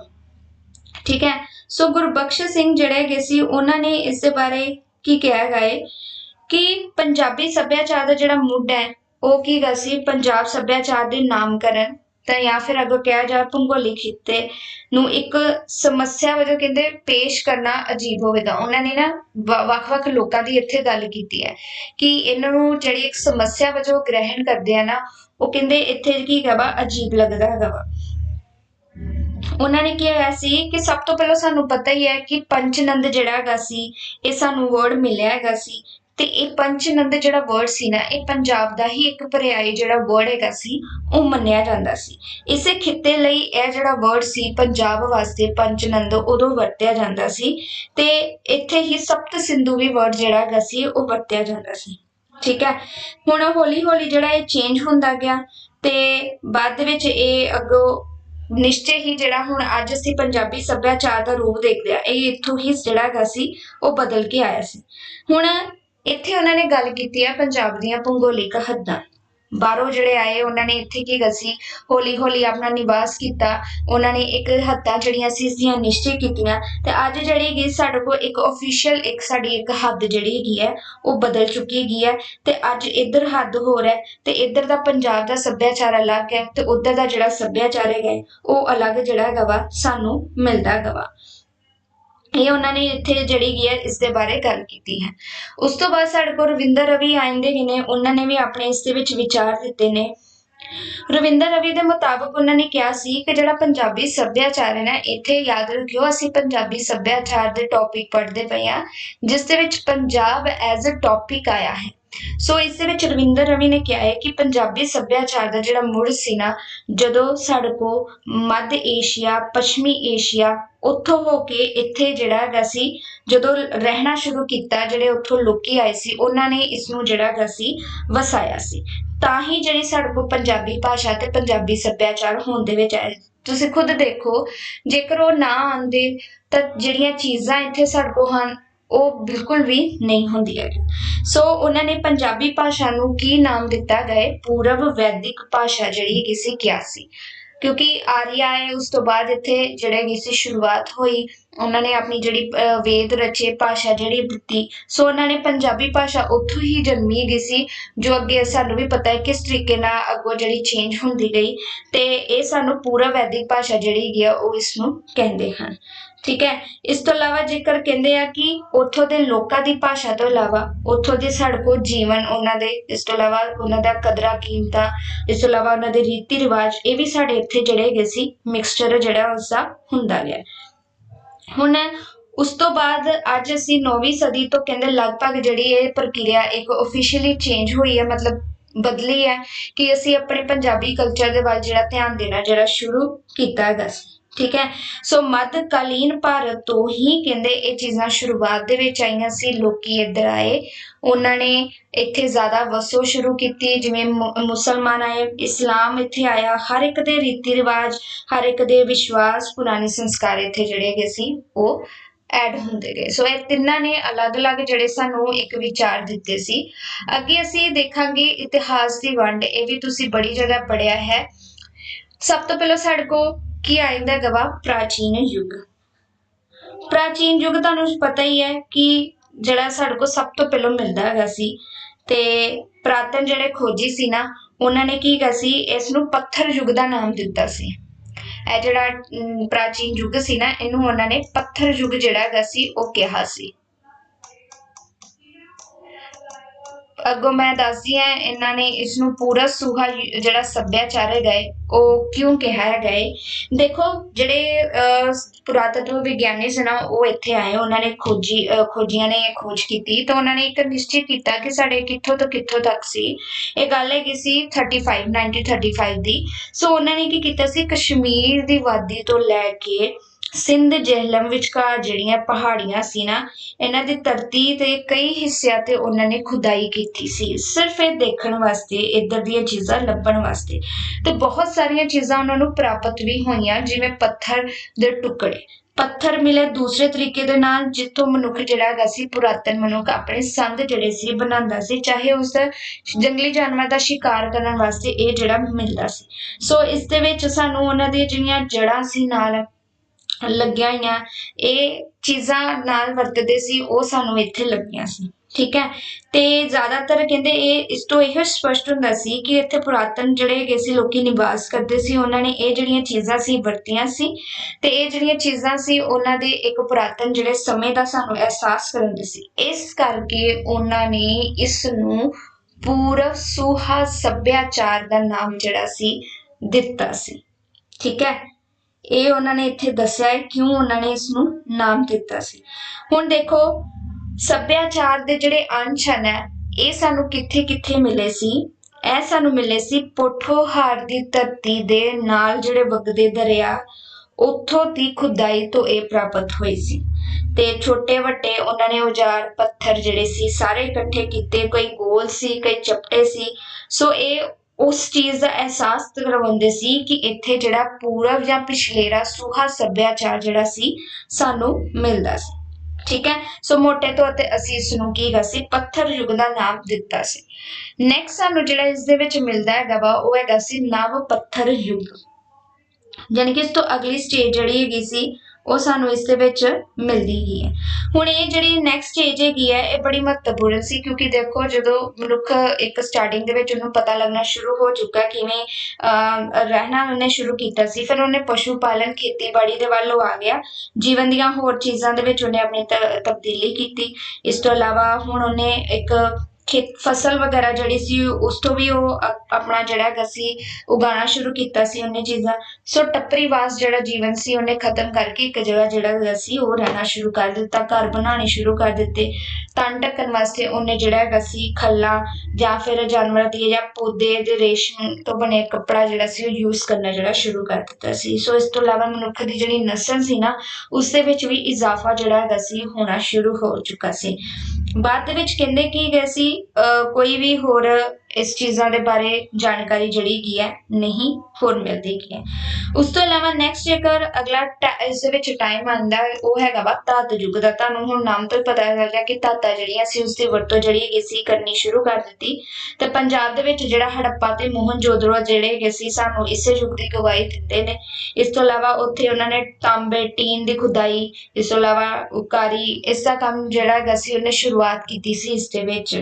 ਠੀਕ ਹੈ? ਸੋ ਗੁਰਬਖਸ਼ ਸਿੰਘ ਜਿਹੜੇ ਹੈਗੇ ਸੀ, ਉਹਨਾਂ ਨੇ ਇਸ ਦੇ ਬਾਰੇ ਕੀ ਕਿਹਾ ਹੈਗਾ ਹੈ ਕਿ ਪੰਜਾਬੀ ਸੱਭਿਆਚਾਰ ਦਾ ਜਿਹੜਾ ਮੁੱਢ ਹੈ, ਉਹ ਕੀ ਗਾ ਸੀ? ਪੰਜਾਬ ਸੱਭਿਆਚਾਰ ਦੇ ਨਾਮਕਰਨ। ਤਾਂ ਜਾਂ ਫਿਰ ਅਗਰ ਕਿਹਾ ਜਾ ਭੂਗੋਲਿਕ ਖਿੱਤੇ ਨੂੰ ਇੱਕ ਸਮੱਸਿਆ ਵਜੋਂ ਕਹਿੰਦੇ ਪੇਸ਼ ਕਰਨਾ ਅਜੀਬ ਹੋਵੇਗਾ। ਉਹਨਾਂ ਨੇ ਨਾ ਵੱਖ-ਵੱਖ ਲੋਕਾਂ ਦੀ ਇੱਥੇ ਗੱਲ ਕੀਤੀ ਹੈ ਕਿ ਇਹਨਾਂ ਨੂੰ ਜਿਹੜੀ ਇੱਕ ਸਮੱਸਿਆ ਵਜੋਂ ਗ੍ਰਹਿਣ ਕਰਦੇ ਆ ਨਾ, ਉਹ ਕਹਿੰਦੇ ਇੱਥੇ ਕੀ ਹੈਗਾ ਵਾ, ਅਜੀਬ ਲੱਗਦਾ ਹੈਗਾ ਵਾ। ਉਹਨਾਂ ਨੇ ਕਿਹਾ ਸੀ ਕਿ ਸਭ ਤੋਂ ਪਹਿਲਾਂ ਸਾਨੂੰ ਪਤਾ ਹੀ ਹੈ ਕਿ ਪੰਚਨੰਦ ਜਿਹੜਾ ਹੈਗਾ ਸੀ, ਇਹ ਸਾਨੂੰ ਵਰਡ ਮਿਲਿਆ ਹੈਗਾ ਸੀ ਤੇ ਇਹ ਪੰਚਨੰਦ ਜਿਹੜਾ ਵਰਡ ਸੀ ਨਾ, ਇਹ ਪੰਜਾਬ ਦਾ ਹੀ ਇੱਕ ਪਰਿਆਈ ਜਿਹੜਾ ਵਰਡ ਹੈਗਾ ਸੀ, ਉਹ ਮੰਨਿਆ ਜਾਂਦਾ ਸੀ। ਇਸੇ ਖਿੱਤੇ ਲਈ ਇਹ ਜਿਹੜਾ ਵਰਡ ਸੀ, ਪੰਜਾਬ ਵਾਸਤੇ ਪੰਚਨੰਦ, ਉਦੋਂ ਵਰਤਿਆ ਜਾਂਦਾ ਸੀ। ਤੇ ਇੱਥੇ ਹੀ ਸਪਤ ਸਿੰਧੂ ਵੀ ਵਰਡ ਜਿਹੜਾ ਹੈਗਾ ਸੀ, ਉਹ ਵਰਤਿਆ ਜਾਂਦਾ ਸੀ। ਠੀਕ ਹੈ? ਹੁਣ ਹੌਲੀ ਹੌਲੀ ਜਿਹੜਾ ਇਹ ਚੇਂਜ ਹੁੰਦਾ ਗਿਆ, ਤੇ ਬਾਅਦ ਵਿੱਚ ਇਹ ਅੱਗੋਂ ਨਿਸ਼ਚੇ ਹੀ ਜਿਹੜਾ ਹੁਣ ਅੱਜ ਅਸੀਂ ਪੰਜਾਬੀ ਸੱਭਿਆਚਾਰ ਦਾ ਰੂਪ ਦੇਖਦੇ ਆ ਇਹ ਇੱਥੋਂ ਹੀ ਜਿਹੜਾ ਹੈਗਾ ਸੀ, ਉਹ ਬਦਲ ਕੇ ਆਇਆ ਸੀ। ਹੁਣ ਇੱਥੇ ਉਹਨਾਂ ਨੇ ਗੱਲ ਕੀਤੀ ਹੈ ਪੰਜਾਬ ਦੀਆਂ ਭੂਗੋਲਿਕ ਹੱਦਾਂ। ਬਾਹਰੋਂ ਜਿਹੜੇ ਆਏ, ਉਹਨਾਂ ਨੇ ਇੱਥੇ ਕੀ ਗਸੀ ਹੌਲੀ ਹੌਲੀ ਆਪਣਾ ਨਿਵਾਸ ਕੀਤਾ। ਉਹਨਾਂ ਨੇ ਇੱਕ ਹੱਦਾਂ ਜਿਹੜੀਆਂ ਸੀ, ਇਸਦੀਆਂ ਨਿਸ਼ਚਿਤ ਕੀਤੀਆਂ। ਤੇ ਅੱਜ ਜਿਹੜੀ ਹੈਗੀ, ਸਾਡੇ ਕੋਲ ਇੱਕ ਅਫੀਸ਼ੀਅਲ ਇੱਕ ਸਾਡੀ ਇੱਕ ਹੱਦ ਜਿਹੜੀ ਹੈਗੀ ਹੈ, ਉਹ ਬਦਲ ਚੁੱਕੀ ਹੈਗੀ ਹੈ। ਤੇ ਅੱਜ ਇੱਧਰ ਹੱਦ ਹੋਰ ਹੈ। ਤੇ ਇੱਧਰ ਦਾ ਪੰਜਾਬ ਦਾ ਸੱਭਿਆਚਾਰ ਅਲੱਗ ਹੈ ਤੇ ਉੱਧਰ ਦਾ ਜਿਹੜਾ ਸੱਭਿਆਚਾਰ ਹੈਗਾ ਉਹ ਅਲੱਗ ਜਿਹੜਾ ਹੈਗਾ ਵਾ, ਸਾਨੂੰ ਮਿਲਦਾ ਹੈਗਾ ਵਾ। ਇਹ ਉਹਨਾਂ ਨੇ ਇੱਥੇ ਜਿਹੜੀ ਹੈਗੀ ਹੈ ਇਸ ਦੇ ਬਾਰੇ ਗੱਲ ਕੀਤੀ ਹੈ। ਉਸ ਤੋਂ ਬਾਅਦ ਸਾਡੇ ਕੋਲ ਰਵਿੰਦਰ ਰਵੀ ਆਇੰਦੇ ਹੀ ਨੇ, ਉਹਨਾਂ ਨੇ ਵੀ ਆਪਣੇ ਇਸ ਦੇ ਵਿੱਚ ਵਿਚਾਰ ਦਿੱਤੇ ਨੇ। ਰਵਿੰਦਰ ਰਵੀ ਦੇ ਮੁਤਾਬਕ ਉਹਨਾਂ ਨੇ ਕਿਹਾ ਸੀ ਕਿ ਜਿਹੜਾ ਪੰਜਾਬੀ ਸੱਭਿਆਚਾਰ ਹੈ ਨਾ ਇੱਥੇ ਯਾਦ ਰੱਖਿਓ, ਅਸੀਂ ਪੰਜਾਬੀ ਸੱਭਿਆਚਾਰ ਦੇ ਟੌਪਿਕ ਪੜ੍ਹਦੇ ਪਏ ਆ ਜਿਸ ਦੇ ਵਿੱਚ ਪੰਜਾਬ ਐਜ਼ ਅ ਟੌਪਿਕ ਆਇਆ ਹੈ। ਸੋ ਇਸ ਦੇ ਵਿੱਚ ਰਵਿੰਦਰ ਰਵੀ ਨੇ ਕਿਹਾ ਹੈ ਕਿ ਪੰਜਾਬੀ ਸੱਭਿਆਚਾਰ ਦਾ ਜਿਹੜਾ ਮੁੜ ਸੀ ਨਾ, ਜਦੋਂ ਸਾਡੇ ਕੋ ਮੱਧ ਏਸ਼ੀਆ, ਪੱਛਮੀ ਏਸ਼ੀਆ, ਉੱਥੋਂ ਹੋ ਕੇ ਇੱਥੇ ਜਿਹੜਾ ਹੈਗਾ ਸੀ, ਜਦੋਂ ਰਹਿਣਾ ਸ਼ੁਰੂ ਕੀਤਾ, ਜਿਹੜੇ ਉੱਥੋਂ ਲੋਕੀ ਆਏ ਸੀ, ਉਹਨਾਂ ਨੇ ਇਸ ਨੂੰ ਜਿਹੜਾ ਹੈਗਾ ਸੀ, ਵਸਾਇਆ ਸੀ। ਤਾਂ ਹੀ ਜਿਹੜੀ ਸਾਡੇ ਕੋਲ ਪੰਜਾਬੀ ਭਾਸ਼ਾ ਤੇ ਪੰਜਾਬੀ ਸੱਭਿਆਚਾਰ ਹੋਣ ਦੇ ਵਿੱਚ ਆਏ। ਤੁਸੀਂ ਖੁਦ ਦੇਖੋ, ਜੇਕਰ ਉਹ ਨਾ ਆਉਂਦੇ, ਤਾਂ ਜਿਹੜੀਆਂ ਚੀਜ਼ਾਂ ਇੱਥੇ ਸਾਡੇ ਕੋਲ ਹਨ ਉਹ ਬਿਲਕੁਲ ਵੀ ਨਹੀਂ ਹੁੰਦੀ ਹੁੰਦੀਆਂ ਸੋ ਉਹਨਾਂ ਨੇ ਪੰਜਾਬੀ ਭਾਸ਼ਾ ਨੂੰ ਕੀ ਨਾਮ ਦਿੱਤਾ ਗਏ? ਪੂਰਬ ਵੈਦਿਕ ਭਾਸ਼ਾ ਜਿਹੜੀ ਹੈਗੀ ਸੀ ਕਿਹਾ ਸੀ ਕਿਉਂਕਿ ਆਰੀਆ ਹੈ ਉਸ ਤੋਂ ਬਾਅਦ ਇੱਥੇ ਜਿਹੜੇ ਹੈਗੀ ਸੀ ਸ਼ੁਰੂਆਤ ਹੋਈ ਉਹਨਾਂ ਨੇ ਆਪਣੀ ਜਿਹੜੀ ਅਹ, ਵੇਦ ਰਚੇ ਭਾਸ਼ਾ ਜਿਹੜੀ ਦਿੱਤੀ। ਸੋ ਉਹਨਾਂ ਨੇ ਪੰਜਾਬੀ ਭਾਸ਼ਾ ਉੱਥੋਂ ਹੀ ਜਨਮੀ ਗਈ ਸੀ ਜੋ ਅੱਗੇ ਸਾਨੂੰ ਵੀ ਪਤਾ ਹੈ ਕਿਸ ਤਰੀਕੇ ਨਾਲ ਅੱਗੋਂ ਜਿਹੜੀ ਚੇਂਜ ਹੁੰਦੀ ਗਈ। ਤੇ ਇਹ ਸਾਨੂੰ ਪੂਰਾ ਵੈਦਿਕ ਭਾਸ਼ਾ ਜਿਹੜੀ ਹੈਗੀ ਆ ਉਹ ਇਸ ਨੂੰ ਕਹਿੰਦੇ ਹਨ। ਠੀਕ ਹੈ? ਇਸ ਤੋਂ ਇਲਾਵਾ ਜੇਕਰ ਕਹਿੰਦੇ ਆ ਕਿ ਉੱਥੋਂ ਦੇ ਲੋਕਾਂ ਦੀ ਭਾਸ਼ਾ ਤੋਂ ਇਲਾਵਾ ਉੱਥੋਂ ਦੇ ਸਾਡੇ ਕੋਲ ਜੀਵਨ, ਉਹਨਾਂ ਦੇ, ਇਸ ਤੋਂ ਇਲਾਵਾ ਉਹਨਾਂ ਦਾ ਕਦਰਾਂ ਕੀਮਤਾਂ, ਇਸ ਤੋਂ ਇਲਾਵਾ ਉਹਨਾਂ ਦੇ ਰੀਤੀ ਰਿਵਾਜ, ਇਹ ਵੀ ਸਾਡੇ ਇੱਥੇ ਜਿਹੜੇ ਹੈਗੇ ਸੀ ਮਿਕਸਚਰ ਜਿਹੜਾ ਉਸਦਾ ਹੁੰਦਾ ਗਿਆ। ਹੁਣ ਉਸ ਤੋਂ ਬਾਅਦ ਅੱਜ ਅਸੀਂ 9ਵੀਂ ਸਦੀ ਤੋਂ ਕਹਿੰਦੇ ਲਗਭਗ ਜਿਹੜੀ ਇਹ ਪ੍ਰਕਿਰਿਆ ਇੱਕ ਅਫੀਸ਼ੀਅਲੀ ਚੇਂਜ ਹੋਈ ਹੈ, ਮਤਲਬ ਬਦਲੀ ਹੈ ਕਿ ਅਸੀਂ ਆਪਣੇ ਪੰਜਾਬੀ ਕਲਚਰ ਦੇ ਵੱਲ ਜਿਹੜਾ ਧਿਆਨ ਦੇਣਾ ਜਿਹੜਾ ਸ਼ੁਰੂ ਕੀਤਾ ਹੈਗਾ ਸੀ। ਠੀਕ ਹੈ? ਸੋ ਮੱਧਕਾਲੀਨ ਭਾਰਤ ਤੋਂ ਹੀ ਕਹਿੰਦੇ ਇਹ ਚੀਜ਼ਾਂ ਸ਼ੁਰੂਆਤ ਦੇ ਵਿੱਚ ਆਈਆਂ ਸੀ, ਲੋਕੀ ਇੱਧਰ ਆਏ। ਉਹਨਾਂ ਨੇ ਇੱਥੇ ਜ਼ਿਆਦਾ ਵਸੋ ਸ਼ੁਰੂ ਕੀਤੀ, ਜਿਵੇਂ ਮੁਸਲਮਾਨ ਆਏ, ਇਸਲਾਮ ਇੱਥੇ ਆਇਆ, ਹਰ ਇੱਕ ਦੇ ਰੀਤੀ ਰਿਵਾਜ, ਹਰ ਇੱਕ ਦੇ ਵਿਸ਼ਵਾਸ, ਪੁਰਾਣੇ ਸੰਸਕਾਰ ਇੱਥੇ ਜਿਹੜੇ ਹੈਗੇ ਸੀ, ਉਹ ਐਡ ਹੁੰਦੇ ਗਏ। ਸੋ ਇਹ ਤਿੰਨਾਂ ਨੇ ਅਲੱਗ-ਅਲੱਗ ਜਿਹੜੇ ਸਾਨੂੰ ਇੱਕ ਵਿਚਾਰ ਦਿੱਤੇ ਸੀ। ਅੱਗੇ ਅਸੀਂ ਦੇਖਾਂਗੇ ਇਤਿਹਾਸ ਦੀ ਵੰਡ, ਇਹ ਵੀ ਤੁਸੀਂ ਬੜੀ ਜਗ੍ਹਾ ਪੜਿਆ ਹੈ। ਸਭ ਤੋਂ ਪਹਿਲਾਂ ਸਾਡੇ ਕੋ ਕੀ ਆਇੰਦਾ ਗਵਾ ਪ੍ਰਾਚੀਨ ਯੁੱਗ। ਪ੍ਰਾਚੀਨ ਯੁੱਗ ਤੁਹਾਨੂੰ ਪਤਾ ਹੀ ਹੈ ਕਿ ਜਿਹੜਾ ਸਾਡੇ ਕੋਲ ਸਭ ਤੋਂ ਪਹਿਲਾਂ ਮਿਲਦਾ ਹੈਗਾ ਸੀ ਤੇ ਪ੍ਰਾਤਨ ਜਿਹੜੇ ਖੋਜੀ ਸੀ ਨਾ, ਉਹਨਾਂ ਨੇ ਕੀ ਕਿਹਾ ਸੀ? ਇਸ ਨੂੰ ਪੱਥਰ ਯੁੱਗ ਦਾ ਨਾਮ ਦਿੱਤਾ ਸੀ। ਇਹ ਜਿਹੜਾ ਪ੍ਰਾਚੀਨ ਯੁੱਗ ਸੀ ਨਾ, ਇਹਨੂੰ ਉਹਨਾਂ ਨੇ ਪੱਥਰ ਯੁੱਗ ਜਿਹੜਾ ਹੈਗਾ ਸੀ, ਉਹ ਕਿਹਾ ਸੀ। ਅੱਗੋਂ ਮੈਂ ਦੱਸਦੀ ਹਾਂ ਇਹਨਾਂ ਨੇ ਇਸ ਨੂੰ ਪੂਰਾ ਸੂਹਾ ਜਿਹੜਾ ਸੱਭਿਆਚਾਰ ਹੈਗਾ ਏ ਉਹ ਕਿਉਂ ਕਿਹਾ ਹੈਗਾ ਏ? ਦੇਖੋ ਜਿਹੜੇ ਅਹ, ਪੁਰਾਤਤਵ ਵਿਗਿਆਨੀ ਸਨ ਉਹ ਇੱਥੇ ਆਏ ਉਹਨਾਂ ਨੇ ਖੋਜੀ ਅਹ, ਖੋਜੀਆਂ ਨੇ ਖੋਜ ਕੀਤੀ ਤਾਂ ਉਹਨਾਂ ਨੇ ਇੱਕ ਨਿਸ਼ਚਿਤ ਕੀਤਾ ਕਿ ਸਾਡੇ ਕਿੱਥੋਂ ਤੋਂ ਕਿੱਥੋਂ ਤੱਕ ਸੀ। ਇਹ ਗੱਲ ਹੈਗੀ ਸੀ 35 1935 ਦੀ। ਸੋ ਉਹਨਾਂ ਨੇ ਕੀ ਕੀਤਾ ਸੀ? ਕਸ਼ਮੀਰ ਦੀ ਵਾਦੀ ਤੋਂ ਲੈ ਕੇ ਸਿੰਧ ਜਹਿਲਮ ਵਿਚਕਾਰ ਜਿਹੜੀਆਂ ਪਹਾੜੀਆਂ ਸੀ ਨਾ, ਇਹਨਾਂ ਦੀ ਧਰਤੀ ਦੇ ਕਈ ਹਿੱਸਿਆਂ ਤੇ ਉਹਨਾਂ ਨੇ ਖੁਦਾਈ ਕੀਤੀ ਸੀ, ਸਿਰਫ ਇਹ ਦੇਖਣ ਵਾਸਤੇ, ਇੱਧਰ ਦੀਆਂ ਚੀਜ਼ਾਂ ਲੱਭਣ ਵਾਸਤੇ। ਤੇ ਬਹੁਤ ਸਾਰੀਆਂ ਚੀਜ਼ਾਂ ਉਹਨਾਂ ਨੂੰ ਪ੍ਰਾਪਤ ਵੀ ਹੋਈਆਂ, ਜਿਵੇਂ ਪੱਥਰ ਦੇ ਟੁਕੜੇ। ਪੱਥਰ ਮਿਲੇ ਦੂਸਰੇ ਤਰੀਕੇ ਦੇ ਨਾਲ, ਜਿੱਥੋਂ ਮਨੁੱਖ ਜਿਹੜਾ ਹੈਗਾ ਸੀ, ਪੁਰਾਤਨ ਮਨੁੱਖ ਆਪਣੇ ਸੰਦ ਜਿਹੜੇ ਸੀ, ਬਣਾਉਂਦਾ ਸੀ, ਚਾਹੇ ਉਸ ਜੰਗਲੀ ਜਾਨਵਰ ਦਾ ਸ਼ਿਕਾਰ ਕਰਨ ਵਾਸਤੇ ਇਹ ਜਿਹੜਾ ਮਿਲਦਾ ਸੀ। ਸੋ ਇਸ ਦੇ ਵਿੱਚ ਸਾਨੂੰ ਉਹਨਾਂ ਦੀਆਂ ਜਿਹੜੀਆਂ ਜੜ੍ਹਾਂ ਸੀ ਨਾਲ ਲੱਗੀਆਂ ਹੋਈਆਂ। ਇਹ ਚੀਜ਼ਾਂ ਨਾਲ ਵਰਤਦੇ ਸੀ, ਉਹ ਸਾਨੂੰ ਇੱਥੇ ਲੱਗੀਆਂ ਸੀ। ਠੀਕ ਹੈ? ਤੇ ਜ਼ਿਆਦਾਤਰ ਕਹਿੰਦੇ ਇਹ, ਇਸ ਤੋਂ ਇਹ ਸਪਸ਼ਟ ਹੁੰਦਾ ਸੀ ਕਿ ਇੱਥੇ ਪੁਰਾਤਨ ਜਿਹੜੇ ਹੈਗੇ ਸੀ, ਲੋਕੀ ਨਿਵਾਸ ਕਰਦੇ ਸੀ। ਉਹਨਾਂ ਨੇ ਇਹ ਜਿਹੜੀਆਂ ਚੀਜ਼ਾਂ ਸੀ, ਵਰਤੀਆਂ ਸੀ। ਤੇ ਇਹ ਜਿਹੜੀਆਂ ਚੀਜ਼ਾਂ ਸੀ, ਉਹਨਾਂ ਦੇ ਇੱਕ ਪੁਰਾਤਨ ਜਿਹੜੇ ਸਮੇਂ ਦਾ ਸਾਨੂੰ ਅਹਿਸਾਸ ਕਰਾਉਂਦੇ ਸੀ। ਇਸ ਕਰਕੇ ਉਹਨਾਂ ਨੇ ਇਸ ਨੂੰ ਪੂਰਵ ਸੁਹਾ ਸੱਭਿਆਚਾਰ ਦਾ ਨਾਮ ਜਿਹੜਾ ਸੀ, ਦਿੱਤਾ ਸੀ। ਠੀਕ ਹੈ? ਇਹ ਉਹਨਾਂ ਨੇ ਇੱਥੇ ਦੱਸਿਆ ਹੈ ਕਿਉਂ ਉਹਨਾਂ ਨੇ ਇਸ ਨੂੰ ਨਾਮ ਦਿੱਤਾ ਸੀ। ਹੁਣ ਦੇਖੋ, ਸੱਭਿਆਚਾਰ ਦੇ ਜਿਹੜੇ ਅੰਸ਼ ਹਨ, ਇਹ ਸਾਨੂੰ ਕਿੱਥੇ ਕਿੱਥੇ ਮਿਲੇ ਸੀ? ਇਹ ਸਾਨੂੰ ਮਿਲੇ ਸੀ ਪੋਠੋਹਾਰ ਦੀ ਧਰਤੀ ਦੇ ਨਾਲ ਜਿਹੜੇ ਵਗਦੇ ਦਰਿਆ, ਉੱਥੋਂ ਦੀ ਖੁਦਾਈ ਤੋਂ ਇਹ ਪ੍ਰਾਪਤ ਹੋਈ ਸੀ। ਤੇ ਛੋਟੇ ਵੱਡੇ ਉਹਨਾਂ ਨੇ ਔਜ਼ਾਰ, ਪੱਥਰ ਜਿਹੜੇ ਸੀ, ਸਾਰੇ ਇਕੱਠੇ ਕੀਤੇ, ਕੋਈ ਗੋਲ ਸੀ, ਕਈ ਚਪਟੇ ਸੀ। ਸੋ ਇਹ ਉਸ ਚੀਜ਼ ਦਾ ਅਹਿਸਾਸ ਕਰਵਾਉਂਦੇ ਸੀ ਕਿ ਇੱਥੇ ਜਿਹੜਾ ਪੂਰਬ ਜਾਂ ਪਿਛਲੇਰਾ ਸੁਹਾ ਸੱਭਿਆਚਾਰ ਜਿਹੜਾ ਸੀ, ਸਾਨੂੰ ਮਿਲਦਾ ਸੀ। ਠੀਕ ਹੈ? ਸੋ ਮੋਟੇ ਤੌਰ ਤੇ ਅਸੀਂ ਇਸ ਨੂੰ ਕੀ ਗਾ ਸੀ? ਪੱਥਰ ਯੁੱਗ ਦਾ ਨਾਮ ਦਿੱਤਾ ਸੀ। ਨੈਕਸਟ ਸਾਨੂੰ ਜਿਹੜਾ ਇਸ ਦੇ ਵਿੱਚ ਮਿਲਦਾ ਹੈਗਾ ਵਾ, ਉਹ ਹੈਗਾ ਸੀ ਨਵ ਪੱਥਰ ਯੁੱਗ। ਯਾਨੀ ਕਿ ਇਸ ਤੋਂ ਅਗਲੀ ਸਟੇਜ ਜਿਹੜੀ ਹੈਗੀ ਸੀ ਉਹ ਸਾਨੂੰ ਇਸ ਦੇ ਵਿੱਚ ਮਿਲਦੀ ਹੀ ਹੈ। ਹੁਣ ਇਹ ਜਿਹੜੀ ਨੈਕਸਟ ਸਟੇਜ ਹੈਗੀ ਹੈ ਇਹ ਬੜੀ ਮਹੱਤਵਪੂਰਨ ਸੀ ਕਿਉਂਕਿ ਦੇਖੋ ਜਦੋਂ ਮਨੁੱਖ ਇੱਕ ਸਟਾਰਟਿੰਗ ਦੇ ਵਿੱਚ ਉਹਨੂੰ ਪਤਾ ਲੱਗਣਾ ਸ਼ੁਰੂ ਹੋ ਚੁੱਕਾ ਕਿਵੇਂ ਅਹ, ਰਹਿਣਾ ਉਹਨੇ ਸ਼ੁਰੂ ਕੀਤਾ ਸੀ ਫਿਰ ਉਹਨੇ ਪਸ਼ੂ ਪਾਲਣ ਖੇਤੀਬਾੜੀ ਦੇ ਵੱਲ ਉਹ ਆ ਗਿਆ। ਜੀਵਨ ਦੀਆਂ ਹੋਰ ਚੀਜ਼ਾਂ ਦੇ ਵਿੱਚ ਉਹਨੇ ਆਪਣੀ ਤ- ਤਬਦੀਲੀ ਕੀਤੀ। ਇਸ ਤੋਂ ਇਲਾਵਾ ਹੁਣ ਉਹਨੇ ਇੱਕ ਖੇਤ, ਫਸਲ ਵਗੈਰਾ ਜਿਹੜੀ ਸੀ, ਉਸ ਤੋਂ ਵੀ ਉਹ ਅ- ਆਪਣਾ ਜਿਹੜਾ ਹੈਗਾ ਸੀ, ਉਗਾਉਣਾ ਸ਼ੁਰੂ ਕੀਤਾ ਸੀ ਉਹਨੇ ਚੀਜ਼ਾਂ। ਸੋ ਟੱਪਰੀਵਾਸ ਜਿਹੜਾ ਜੀਵਨ ਸੀ, ਉਹਨੇ ਖਤਮ ਕਰਕੇ ਇੱਕ ਜਗ੍ਹਾ ਜਿਹੜਾ ਹੈਗਾ ਸੀ, ਉਹ ਰਹਿਣਾ ਸ਼ੁਰੂ ਕਰ ਦਿੱਤਾ, ਘਰ ਬਣਾਉਣੇ ਸ਼ੁਰੂ ਕਰ ਦਿੱਤੇ। ਤਣ ਢੱਕਣ ਵਾਸਤੇ ਉਹਨੇ ਜਿਹੜਾ ਹੈਗਾ ਸੀ ਖੱਲਾਂ ਜਾਂ ਫਿਰ ਜਾਨਵਰਾਂ ਦੀ ਜਾਂ ਪੌਦੇ ਦੇ ਰੇਸ਼ਮ ਤੋਂ ਬਣੇ ਕੱਪੜਾ ਜਿਹੜਾ ਸੀ ਉਹ ਯੂਜ਼ ਕਰਨਾ ਜਿਹੜਾ ਸ਼ੁਰੂ ਕਰ ਦਿੱਤਾ ਸੀ। ਸੋ ਇਸ ਤੋਂ ਇਲਾਵਾ ਮਨੁੱਖ ਦੀ ਜਿਹੜੀ ਨਸਲ ਸੀ ਨਾ, ਉਸ ਦੇ ਵਿੱਚ ਵੀ ਇਜ਼ਾਫਾ ਜਿਹੜਾ ਹੈਗਾ ਸੀ ਹੋਣਾ ਸ਼ੁਰੂ ਹੋ ਚੁੱਕਾ ਸੀ। ਬਾਅਦ ਦੇ ਵਿੱਚ ਕਹਿੰਦੇ ਕੀ ਗਏ ਸੀ, ਅਹ ਕੋਈ ਵੀ ਹੋਰ ਇਸ ਚੀਜ਼ਾਂ ਦੇ ਬਾਰੇ ਜਾਣਕਾਰੀ ਜਿਹੜੀ ਹੈਗੀ ਹੈ, ਨਹੀਂ ਹੋਰ ਮਿਲਦੀ ਹੈਗੀ ਹੈ। ਉਸ ਤੋਂ ਇਲਾਵਾ ਨੈਕਸਟ ਜੇਕਰ ਅਗਲਾ ਇਸ ਦੇ ਵਿੱਚ ਟਾਈਮ ਆਂਦਾ ਉਹ ਹੈਗਾ ਵਾ ਧਾਤ ਯੁੱਗ ਦਾ। ਤੁਹਾਨੂੰ ਹੁਣ ਨਾਮ ਤੋਂ ਹੀ ਪਤਾ ਲੱਗਾ ਕਿ ਧਾਤਾਂ ਜਿਹੜੀਆਂ ਸੀ ਉਸ ਦੀ ਵਰਤੋਂ ਜਿਹੜੀ ਹੈਗੀ ਸੀ ਕਰਨੀ ਸ਼ੁਰੂ ਕਰ ਦਿੱਤੀ। ਤੇ ਪੰਜਾਬ ਦੇ ਵਿੱਚ ਜਿਹੜਾ ਹੜੱਪਾ ਤੇ ਮੋਹਨਜੋਦੜੋ ਜਿਹੜੇ ਹੈਗੇ ਸੀ, ਸਾਨੂੰ ਇਸੇ ਯੁੱਗ ਦੀ ਗਵਾਹੀ ਦਿੰਦੇ ਨੇ। ਇਸ ਤੋਂ ਇਲਾਵਾ ਉੱਥੇ ਉਹਨਾਂ ਨੇ ਤਾਂਬੇ, ਟੀਨ ਦੀ ਖੁਦਾਈ, ਇਸ ਤੋਂ ਇਲਾਵਾ ਉਕਾਰੀ, ਇਸ ਦਾ ਕੰਮ ਜਿਹੜਾ ਹੈਗਾ ਸੀ, ਉਹਨੇ ਸ਼ੁਰੂਆਤ ਕੀਤੀ ਸੀ ਇਸ ਦੇ ਵਿੱਚ।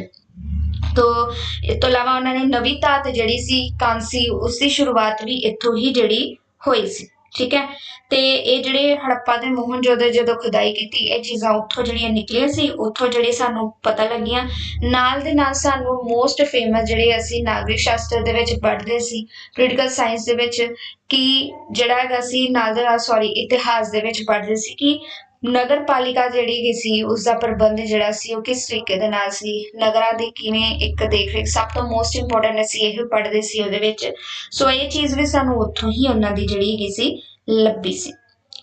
ਤੋ ਇਸ ਤੋਂ ਇਲਾਵਾ ਉਹਨਾਂ ਨੇ ਨਵੀਂ ਧਾਤ ਜਿਹੜੀ ਸੀ, ਕਾਂਸੀ ਉਸ ਦੀ ਸ਼ੁਰੂਆਤ ਵੀ ਇੱਥੋਂ ਹੀ ਜਿਹੜੀ ਹੋਈ ਸੀ। ਠੀਕ ਹੈ? ਤੇ ਇਹ ਜਿਹੜੇ ਹੜੱਪਾ ਤੇ ਮੋਹਨਜੋਦੜੋ ਜਦੋਂ ਖੁਦਾਈ ਕੀਤੀ, ਇਹ ਚੀਜ਼ਾਂ ਉੱਥੋਂ ਜਿਹੜੀਆਂ ਨਿਕਲੀਆਂ ਸੀ, ਉੱਥੋਂ ਜਿਹੜੇ ਸਾਨੂੰ ਪਤਾ ਲੱਗੀਆਂ। ਨਾਲ ਦੇ ਨਾਲ ਸਾਨੂੰ ਮੋਸਟ ਫੇਮਸ ਜਿਹੜੇ ਅਸੀਂ ਨਾਗਰਿਕ ਸ਼ਾਸਤਰ ਦੇ ਵਿੱਚ ਪੜ੍ਹਦੇ ਸੀ ਪੋਲੀਟੀਕਲ ਸਾਇੰਸ ਦੇ ਵਿੱਚ, ਕਿ ਜਿਹੜਾ ਹੈਗਾ ਸੀ, ਨਾਲ ਦੇ ਨਾਲ ਸੌਰੀ ਇਤਿਹਾਸ ਦੇ ਵਿੱਚ ਪੜ੍ਹਦੇ ਸੀ ਕਿ ਨਗਰ ਪਾਲਿਕਾ ਜਿਹੜੀ ਹੈਗੀ ਸੀ ਉਸ ਦਾ ਪ੍ਰਬੰਧ ਜਿਹੜਾ ਸੀ ਉਹ ਕਿਸ ਤਰੀਕੇ ਦੇ ਨਾਲ ਸੀ? ਨਗਰਾਂ ਦੀ ਕਿਵੇਂ ਇੱਕ ਦੇਖ ਰੇਖ ਸਭ ਤੋਂ ਮੋਸਟ ਇੰਪੋਰਟੈਂਟ ਅਸੀਂ ਇਹ ਪੜ੍ਹਦੇ ਸੀ ਉਹਦੇ ਵਿੱਚ। ਸੋ ਇਹ ਚੀਜ਼ ਵੀ ਸਾਨੂੰ ਉੱਥੋਂ ਹੀ ਉਹਨਾਂ ਦੀ ਜਿਹੜੀ ਹੈਗੀ ਸੀ, ਲੱਭੀ ਸੀ।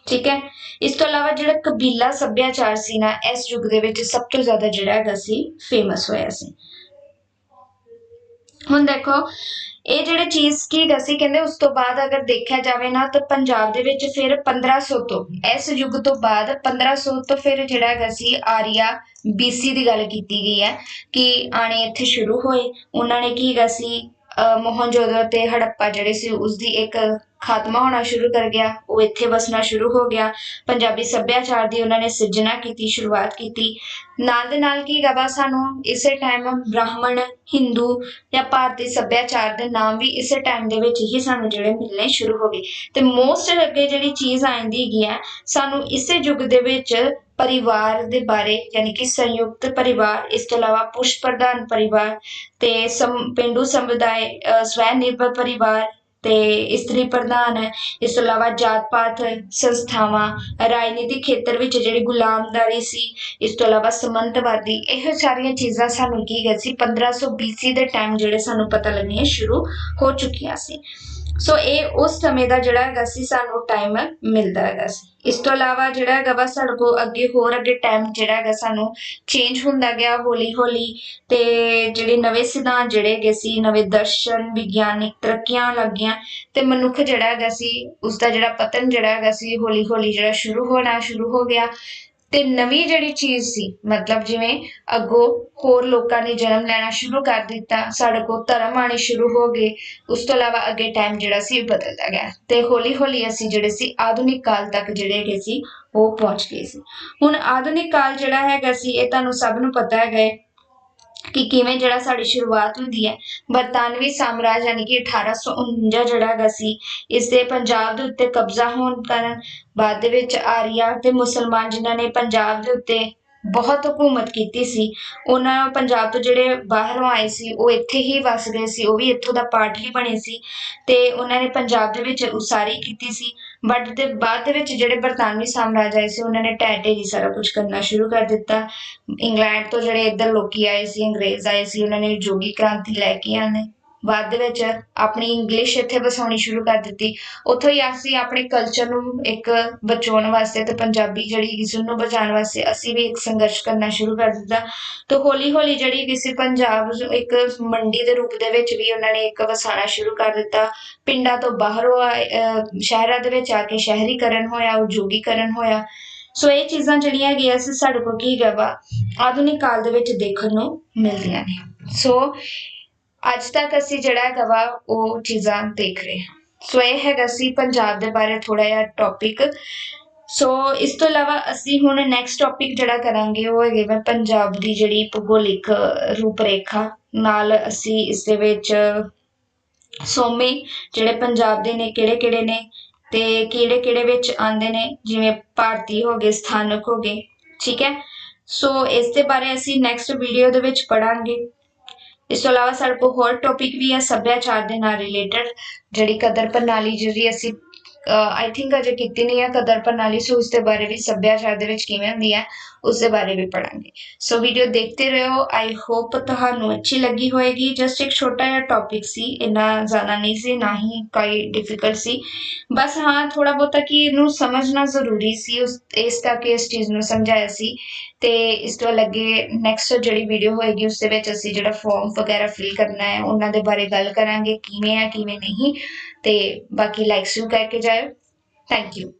ਠੀਕ ਹੈ? ਇਸ ਤੋਂ ਇਲਾਵਾ ਜਿਹੜਾ ਕਬੀਲਾ ਸੱਭਿਆਚਾਰ ਸੀ ਨਾ, ਇਸ ਯੁੱਗ ਦੇ ਵਿੱਚ ਸਭ ਤੋਂ ਜ਼ਿਆਦਾ ਜਿਹੜਾ ਹੈਗਾ ਸੀ ਫੇਮਸ ਹੋਇਆ ਸੀ। ਹੁਣ ਦੇਖੋ, ਇਹ ਜਿਹੜੇ ਚੀਜ਼ ਕੀ ਹੈਗਾ ਸੀ ਕਹਿੰਦੇ ਉਸ ਤੋਂ ਬਾਅਦ ਅਗਰ ਦੇਖਿਆ ਜਾਵੇ ਨਾ, ਤਾਂ ਪੰਜਾਬ ਦੇ ਵਿੱਚ ਫਿਰ 1500 ਤੋਂ, ਇਸ ਯੁੱਗ ਤੋਂ ਬਾਅਦ 1500 ਤੋਂ ਫਿਰ ਜਿਹੜਾ ਹੈਗਾ ਸੀ ਆਰੀਆ BC ਦੀ ਗੱਲ ਕੀਤੀ ਗਈ ਹੈ ਕਿ ਆਣੇ ਇੱਥੇ ਸ਼ੁਰੂ ਹੋਏ। ਉਹਨਾਂ ਨੇ ਕੀ ਹੈਗਾ ਸੀ, ਅਹ ਮੋਹਨਜੋਦੜੋ ਤੇ ਹੜੱਪਾ ਜਿਹੜੇ ਸੀ ਉਸ ਦੀ ਇੱਕ ਖਾਤਮਾ ਹੋਣਾ ਸ਼ੁਰੂ ਕਰ ਗਿਆ ਉਹ ਇੱਥੇ ਵਸਣਾ ਸ਼ੁਰੂ ਹੋ ਗਿਆ। ਪੰਜਾਬੀ ਸੱਭਿਆਚਾਰ ਦੀ ਉਹਨਾਂ ਨੇ ਸਿਰਜਣਾ ਕੀਤੀ ਸ਼ੁਰੂਆਤ ਕੀਤੀ। ਨਾਲ ਦੇ ਨਾਲ ਕੀ ਹੈਗਾ ਸਾਨੂੰ ਇਸੇ ਟਾਈਮ ਬ੍ਰਾਹਮਣ ਹਿੰਦੂ ਜਾਂ ਭਾਰਤੀ ਸੱਭਿਆਚਾਰ ਦੇ ਨਾਮ ਵੀ ਇਸੇ ਟਾਈਮ ਦੇ ਵਿੱਚ ਹੀ ਸਾਨੂੰ ਜਿਹੜੇ ਮਿਲਣੇ ਸ਼ੁਰੂ ਹੋ ਗਏ। ਤੇ ਮੋਸਟ ਅੱਗੇ ਜਿਹੜੀ ਚੀਜ਼ ਆਂਦੀ ਹੈਗੀ ਹੈ ਸਾਨੂੰ ਇਸੇ ਯੁੱਗ ਦੇ ਵਿੱਚ ਪਰਿਵਾਰ ਦੇ ਬਾਰੇ ਯਾਨੀ ਕਿ ਸੰਯੁਕਤ ਪਰਿਵਾਰ ਇਸ ਤੋਂ ਇਲਾਵਾ ਪੁਸ਼ ਪ੍ਰਧਾਨ ਪਰਿਵਾਰ ਤੇ ਸਮ ਪਿੰਡੂ ਸਮੁਦਾਇ ਅ, ਸਵੈ ਨਿਰਭਰ ਪਰਿਵਾਰ ਤੇ ਇਸਤਰੀ ਪ੍ਰਧਾਨ ਹੈ ਇਸ ਤੋਂ ਇਲਾਵਾ ਜਾਤ ਪਾਤ ਸੰਸਥਾਵਾਂ, ਰਾਜਨੀਤਿਕ ਖੇਤਰ ਵਿੱਚ ਜਿਹੜੀ ਗੁਲਾਮਦਾਰੀ ਸੀ, ਇਸ ਤੋਂ ਇਲਾਵਾ ਸਮੰਤਵਾਦੀ ਇਹੋ ਸਾਰੀਆਂ ਚੀਜ਼ਾਂ ਸਾਨੂੰ ਕੀ ਗਏ ਸੀ? ਪੰਦਰਾਂ ਸੌ ਬੀਸੀ ਦੇ ਟਾਈਮ ਜਿਹੜੇ ਸਾਨੂੰ ਪਤਾ ਲੱਗਣੀਆਂ ਸ਼ੁਰੂ ਹੋ ਚੁੱਕੀਆਂ ਸੀ। ਸੋ ਇਹ ਉਸ ਸਮੇਂ ਦਾ ਜਿਹੜਾ ਹੈਗਾ ਸੀ, ਸਾਨੂੰ ਟਾਈਮ ਮਿਲਦਾ ਹੈਗਾ ਸੀ। ਇਸ ਤੋਂ ਇਲਾਵਾ ਜਿਹੜਾ ਹੈਗਾ ਵਾ, ਸਾਡੇ ਕੋਲ ਅੱਗੇ ਹੋਰ ਅੱਗੇ ਟਾਈਮ ਜਿਹੜਾ ਹੈਗਾ ਸਾਨੂੰ ਚੇਂਜ ਹੁੰਦਾ ਗਿਆ, ਹੌਲੀ ਹੌਲੀ। ਤੇ ਜਿਹੜੇ ਨਵੇਂ ਸਿਧਾਂਤ ਜਿਹੜੇ ਹੈਗੇ ਸੀ, ਨਵੇਂ ਦਰਸ਼ਨ, ਵਿਗਿਆਨਿਕ ਤਰੱਕੀਆਂ ਲੱਗੀਆਂ। ਤੇ ਮਨੁੱਖ ਜਿਹੜਾ ਹੈਗਾ ਸੀ ਉਸ ਦਾ ਜਿਹੜਾ ਪਤਨ ਜਿਹੜਾ ਹੈਗਾ ਸੀ, ਹੌਲੀ ਹੌਲੀ ਜਿਹੜਾ ਸ਼ੁਰੂ ਹੋਣਾ ਸ਼ੁਰੂ ਹੋ ਗਿਆ। ਤੇ ਨਵੀਂ ਜਿਹੜੀ ਚੀਜ਼ ਸੀ, ਮਤਲਬ ਜਿਵੇਂ ਅੱਗੋਂ ਹੋਰ ਲੋਕਾਂ ਨੇ ਜਨਮ ਲੈਣਾ ਸ਼ੁਰੂ ਕਰ ਦਿੱਤਾ, ਸਾਡੇ ਕੋਲ ਧਰਮ ਆਣੇ ਸ਼ੁਰੂ ਹੋ ਗਏ, ਉਸ ਤੋਂ ਇਲਾਵਾ ਅੱਗੇ ਟਾਈਮ ਜਿਹੜਾ ਸੀ ਬਦਲਦਾ ਗਿਆ ਤੇ ਹੌਲੀ ਹੌਲੀ ਅਸੀਂ ਜਿਹੜੇ ਸੀ ਆਧੁਨਿਕ ਕਾਲ ਤੱਕ ਜਿਹੜੇ ਹੈਗੇ ਸੀ, ਉਹ ਪਹੁੰਚ ਗਏ ਸੀ। ਹੁਣ ਆਧੁਨਿਕ ਕਾਲ ਜਿਹੜਾ ਹੈਗਾ ਸੀ, ਇਹ ਤੁਹਾਨੂੰ ਸਭ ਨੂੰ ਪਤਾ ਹੈਗਾ ਹੈ ਕਿ ਕਿਵੇਂ ਜਿਹੜਾ ਸਾਡੀ ਸ਼ੁਰੂਆਤ ਹੁੰਦੀ ਹੈ, ਬਰਤਾਨਵੀ ਸਾਮਰਾਜ ਯਾਨੀ ਕਿ 1849 ਜਿਹੜਾ ਹੈਗਾ ਸੀ ਇਸ ਦੇ ਪੰਜਾਬ ਦੇ ਉੱਤੇ ਕਬਜ਼ਾ ਹੋਣ ਕਾਰਨ ਬਾਅਦ ਦੇ ਵਿੱਚ ਆਰੀਆ ਤੇ ਮੁਸਲਮਾਨ ਜਿਨ੍ਹਾਂ ਨੇ ਪੰਜਾਬ ਦੇ ਉੱਤੇ ਬਹੁਤ ਹਕੂਮਤ ਕੀਤੀ ਸੀ, ਉਹਨਾਂ ਪੰਜਾਬ ਤੋਂ ਜਿਹੜੇ ਬਾਹਰੋਂ ਆਏ ਸੀ, ਉਹ ਇੱਥੇ ਹੀ ਵਸ ਗਏ ਸੀ, ਉਹ ਵੀ ਇੱਥੋਂ ਦਾ ਪਾਰਟ ਹੀ ਬਣੇ ਸੀ ਤੇ ਉਹਨਾਂ ਨੇ ਪੰਜਾਬ ਦੇ ਵਿੱਚ ਉਸਾਰੀ ਕੀਤੀ ਸੀ। ਬਟ ਦੇ ਬਾਅਦ ਦੇ ਵਿੱਚ ਜਿਹੜੇ ਬਰਤਾਨਵੀ ਸਾਮਰਾਜ ਆਏ ਸੀ, ਉਹਨਾਂ ਨੇ ਢਹਿ ਢੇਰੀ ਸਾਰਾ ਕੁਝ ਕਰਨਾ ਸ਼ੁਰੂ ਕਰ ਦਿੱਤਾ। ਇੰਗਲੈਂਡ ਤੋਂ ਜਿਹੜੇ ਇੱਧਰ ਲੋਕੀ ਆਏ ਸੀ, ਅੰਗਰੇਜ਼ ਆਏ ਸੀ, ਉਹਨਾਂ ਨੇ ਜੋਗੀ ਕ੍ਰਾਂਤੀ ਲੈ ਕੇ ਆਨੇ ਬਾਅਦ ਵਿੱਚ ਆਪਣੀ ਇੰਗਲਿਸ਼ ਇੱਥੇ ਵਸਾਉਣੀ ਸ਼ੁਰੂ ਕਰ ਦਿੱਤੀ। ਉੱਥੋਂ ਹੀ ਅਸੀਂ ਆਪਣੇ ਕਲਚਰ ਨੂੰ ਇੱਕ ਬਚਾਉਣ ਵਾਸਤੇ ਤੇ ਪੰਜਾਬੀ ਜਿਹੜੀ ਕਿਸੇ ਨੂੰ ਬਚਾਉਣ ਵਾਸਤੇ ਅਸੀਂ ਵੀ ਇੱਕ ਸੰਘਰਸ਼ ਕਰਨਾ ਸ਼ੁਰੂ ਕਰ ਦਿੱਤਾ। ਤੇ ਹੌਲੀ ਹੌਲੀ ਜਿਹੜੀ ਕਿਸੇ ਪੰਜਾਬ ਇੱਕ ਮੰਡੀ ਦੇ ਰੂਪ ਦੇ ਵਿੱਚ ਵੀ ਉਹਨਾਂ ਨੇ ਇੱਕ ਵਸਾਉਣਾ ਸ਼ੁਰੂ ਕਰ ਦਿੱਤਾ। ਪਿੰਡਾਂ ਤੋਂ ਬਾਹਰੋਂ ਆਏ, ਸ਼ਹਿਰਾਂ ਦੇ ਵਿੱਚ ਆ ਕੇ ਸ਼ਹਿਰੀਕਰਨ ਹੋਇਆ ਉਦਯੋਗੀਕਰਨ ਹੋਇਆ। ਸੋ ਇਹ ਚੀਜ਼ਾਂ ਜਿਹੜੀਆਂ ਹੈਗੀਆਂ ਸੀ ਸਾਡੇ ਕੋਲ ਕੀ ਹੈਗਾ ਵਾ ਆਧੁਨਿਕ ਕਾਲ ਦੇ ਵਿੱਚ ਦੇਖਣ ਨੂੰ ਮਿਲਦੀਆਂ ਨੇ। ਸੋ ਅੱਜ ਤੱਕ ਅਸੀਂ ਜਿਹੜਾ ਹੈਗਾ ਵਾ, ਉਹ ਚੀਜ਼ਾਂ ਦੇਖ ਰਹੇ ਹਾਂ। ਸੋ ਇਹ ਹੈਗਾ ਸੀ ਪੰਜਾਬ ਦੇ ਬਾਰੇ ਥੋੜਾ ਜਿਹਾ ਟੌਪਿਕ ਸੋ ਇਸ ਤੋਂ ਇਲਾਵਾ ਅਸੀਂ ਹੁਣ ਨੈਕਸਟ ਟੌਪਿਕ ਜਿਹੜਾ ਕਰਾਂਗੇ, ਉਹ ਹੈਗੇ ਵਾ ਪੰਜਾਬ ਦੀ ਜਿਹੜੀ ਭੂਗੋਲਿਕ ਰੂਪਰੇਖਾ। ਨਾਲ ਅਸੀਂ ਇਸ ਦੇ ਵਿੱਚ ਸੋਮੇ ਜਿਹੜੇ ਪੰਜਾਬ ਦੇ ਨੇ ਕਿਹੜੇ ਕਿਹੜੇ ਨੇ ਤੇ ਕਿਹੜੇ ਕਿਹੜੇ ਵਿੱਚ ਆਉਂਦੇ ਨੇ, ਜਿਵੇਂ ਭਾਰਤੀ ਹੋ ਗਏ, ਸਥਾਨਕ ਹੋ ਗਏ, ਠੀਕ ਹੈ? ਸੋ ਇਸ ਦੇ ਬਾਰੇ ਅਸੀਂ ਨੈਕਸਟ ਵੀਡੀਓ ਦੇ ਵਿੱਚ ਪੜਾਂਗੇ ਇਸ ਤੋਂ ਇਲਾਵਾ ਸਾਡੇ ਕੋਲ ਹੋਰ ਟੌਪਿਕ ਵੀ ਹੈ ਸੱਭਿਆਚਾਰ ਦੇ ਨਾਲ ਰਿਲੇਟਡ ਜਿਹੜੀ ਕਦਰ ਪ੍ਰਣਾਲੀ ਜਿਹੜੀ ਅਸੀਂ ਆਈ ਥਿੰਕ ਅਜੇ ਕੀਤੀ ਨਹੀਂ ਹੈ। ਕਦਰ ਪ੍ਰਣਾਲੀ ਸੋ ਉਸ ਦੇ ਬਾਰੇ ਵੀ ਸੱਭਿਆਚਾਰ ਦੇ ਵਿੱਚ ਕਿਵੇਂ ਹੁੰਦੀ ਹੈ, ਉਸ ਦੇ ਬਾਰੇ ਵੀ ਪੜਾਂਗੇ ਸੋ ਵੀਡੀਓ ਦੇਖਤੇ ਰਹੋ। ਆਈ ਹੋਪ ਤੁਹਾਨੂੰ ਅੱਛੀ ਲੱਗੀ ਹੋਏਗੀ। ਜਸਟ ਇੱਕ ਛੋਟਾ ਜਿਹਾ ਟੌਪਿਕ ਸੀ। ਇੰਨਾ ਜ਼ਿਆਦਾ ਨਹੀਂ ਸੀ, ਨਾ ਹੀ ਕੋਈ ਡਿਫਿਕਲਟ ਸੀ। ਬਸ ਹਾਂ ਥੋੜਾ ਬਹੁਤਾ ਕਿ ਇਹਨੂੰ ਸਮਝਣਾ ਜ਼ਰੂਰੀ ਸੀ। ਉਸ, ਇਸ ਕਰਕੇ ਇਸ ਚੀਜ਼ ਨੂੰ ਸਮਝਾਇਆ ਸੀ। ਤੇ ਇਸ ਤੋਂ ਲੱਗੇ ਨੈਕਸਟ ਜਿਹੜੀ ਵੀਡੀਓ ਹੋਏਗੀ, ਉਸ ਦੇ ਵਿੱਚ ਅਸੀਂ ਜਿਹੜਾ ਫਾਰਮ ਵਗੈਰਾ ਫਿਲ ਕਰਨਾ ਹੈ, ਉਹਨਾਂ ਦੇ ਬਾਰੇ ਗੱਲ ਕਰਾਂਗੇ। ਕਿਵੇਂ ਹੈ, ਕਿਵੇਂ ਨਹੀਂ। ਤੇ ਬਾਕੀ ਲਾਈਕਸ ਵੀ ਕਰਕੇ ਜਾਇਓ। Thank you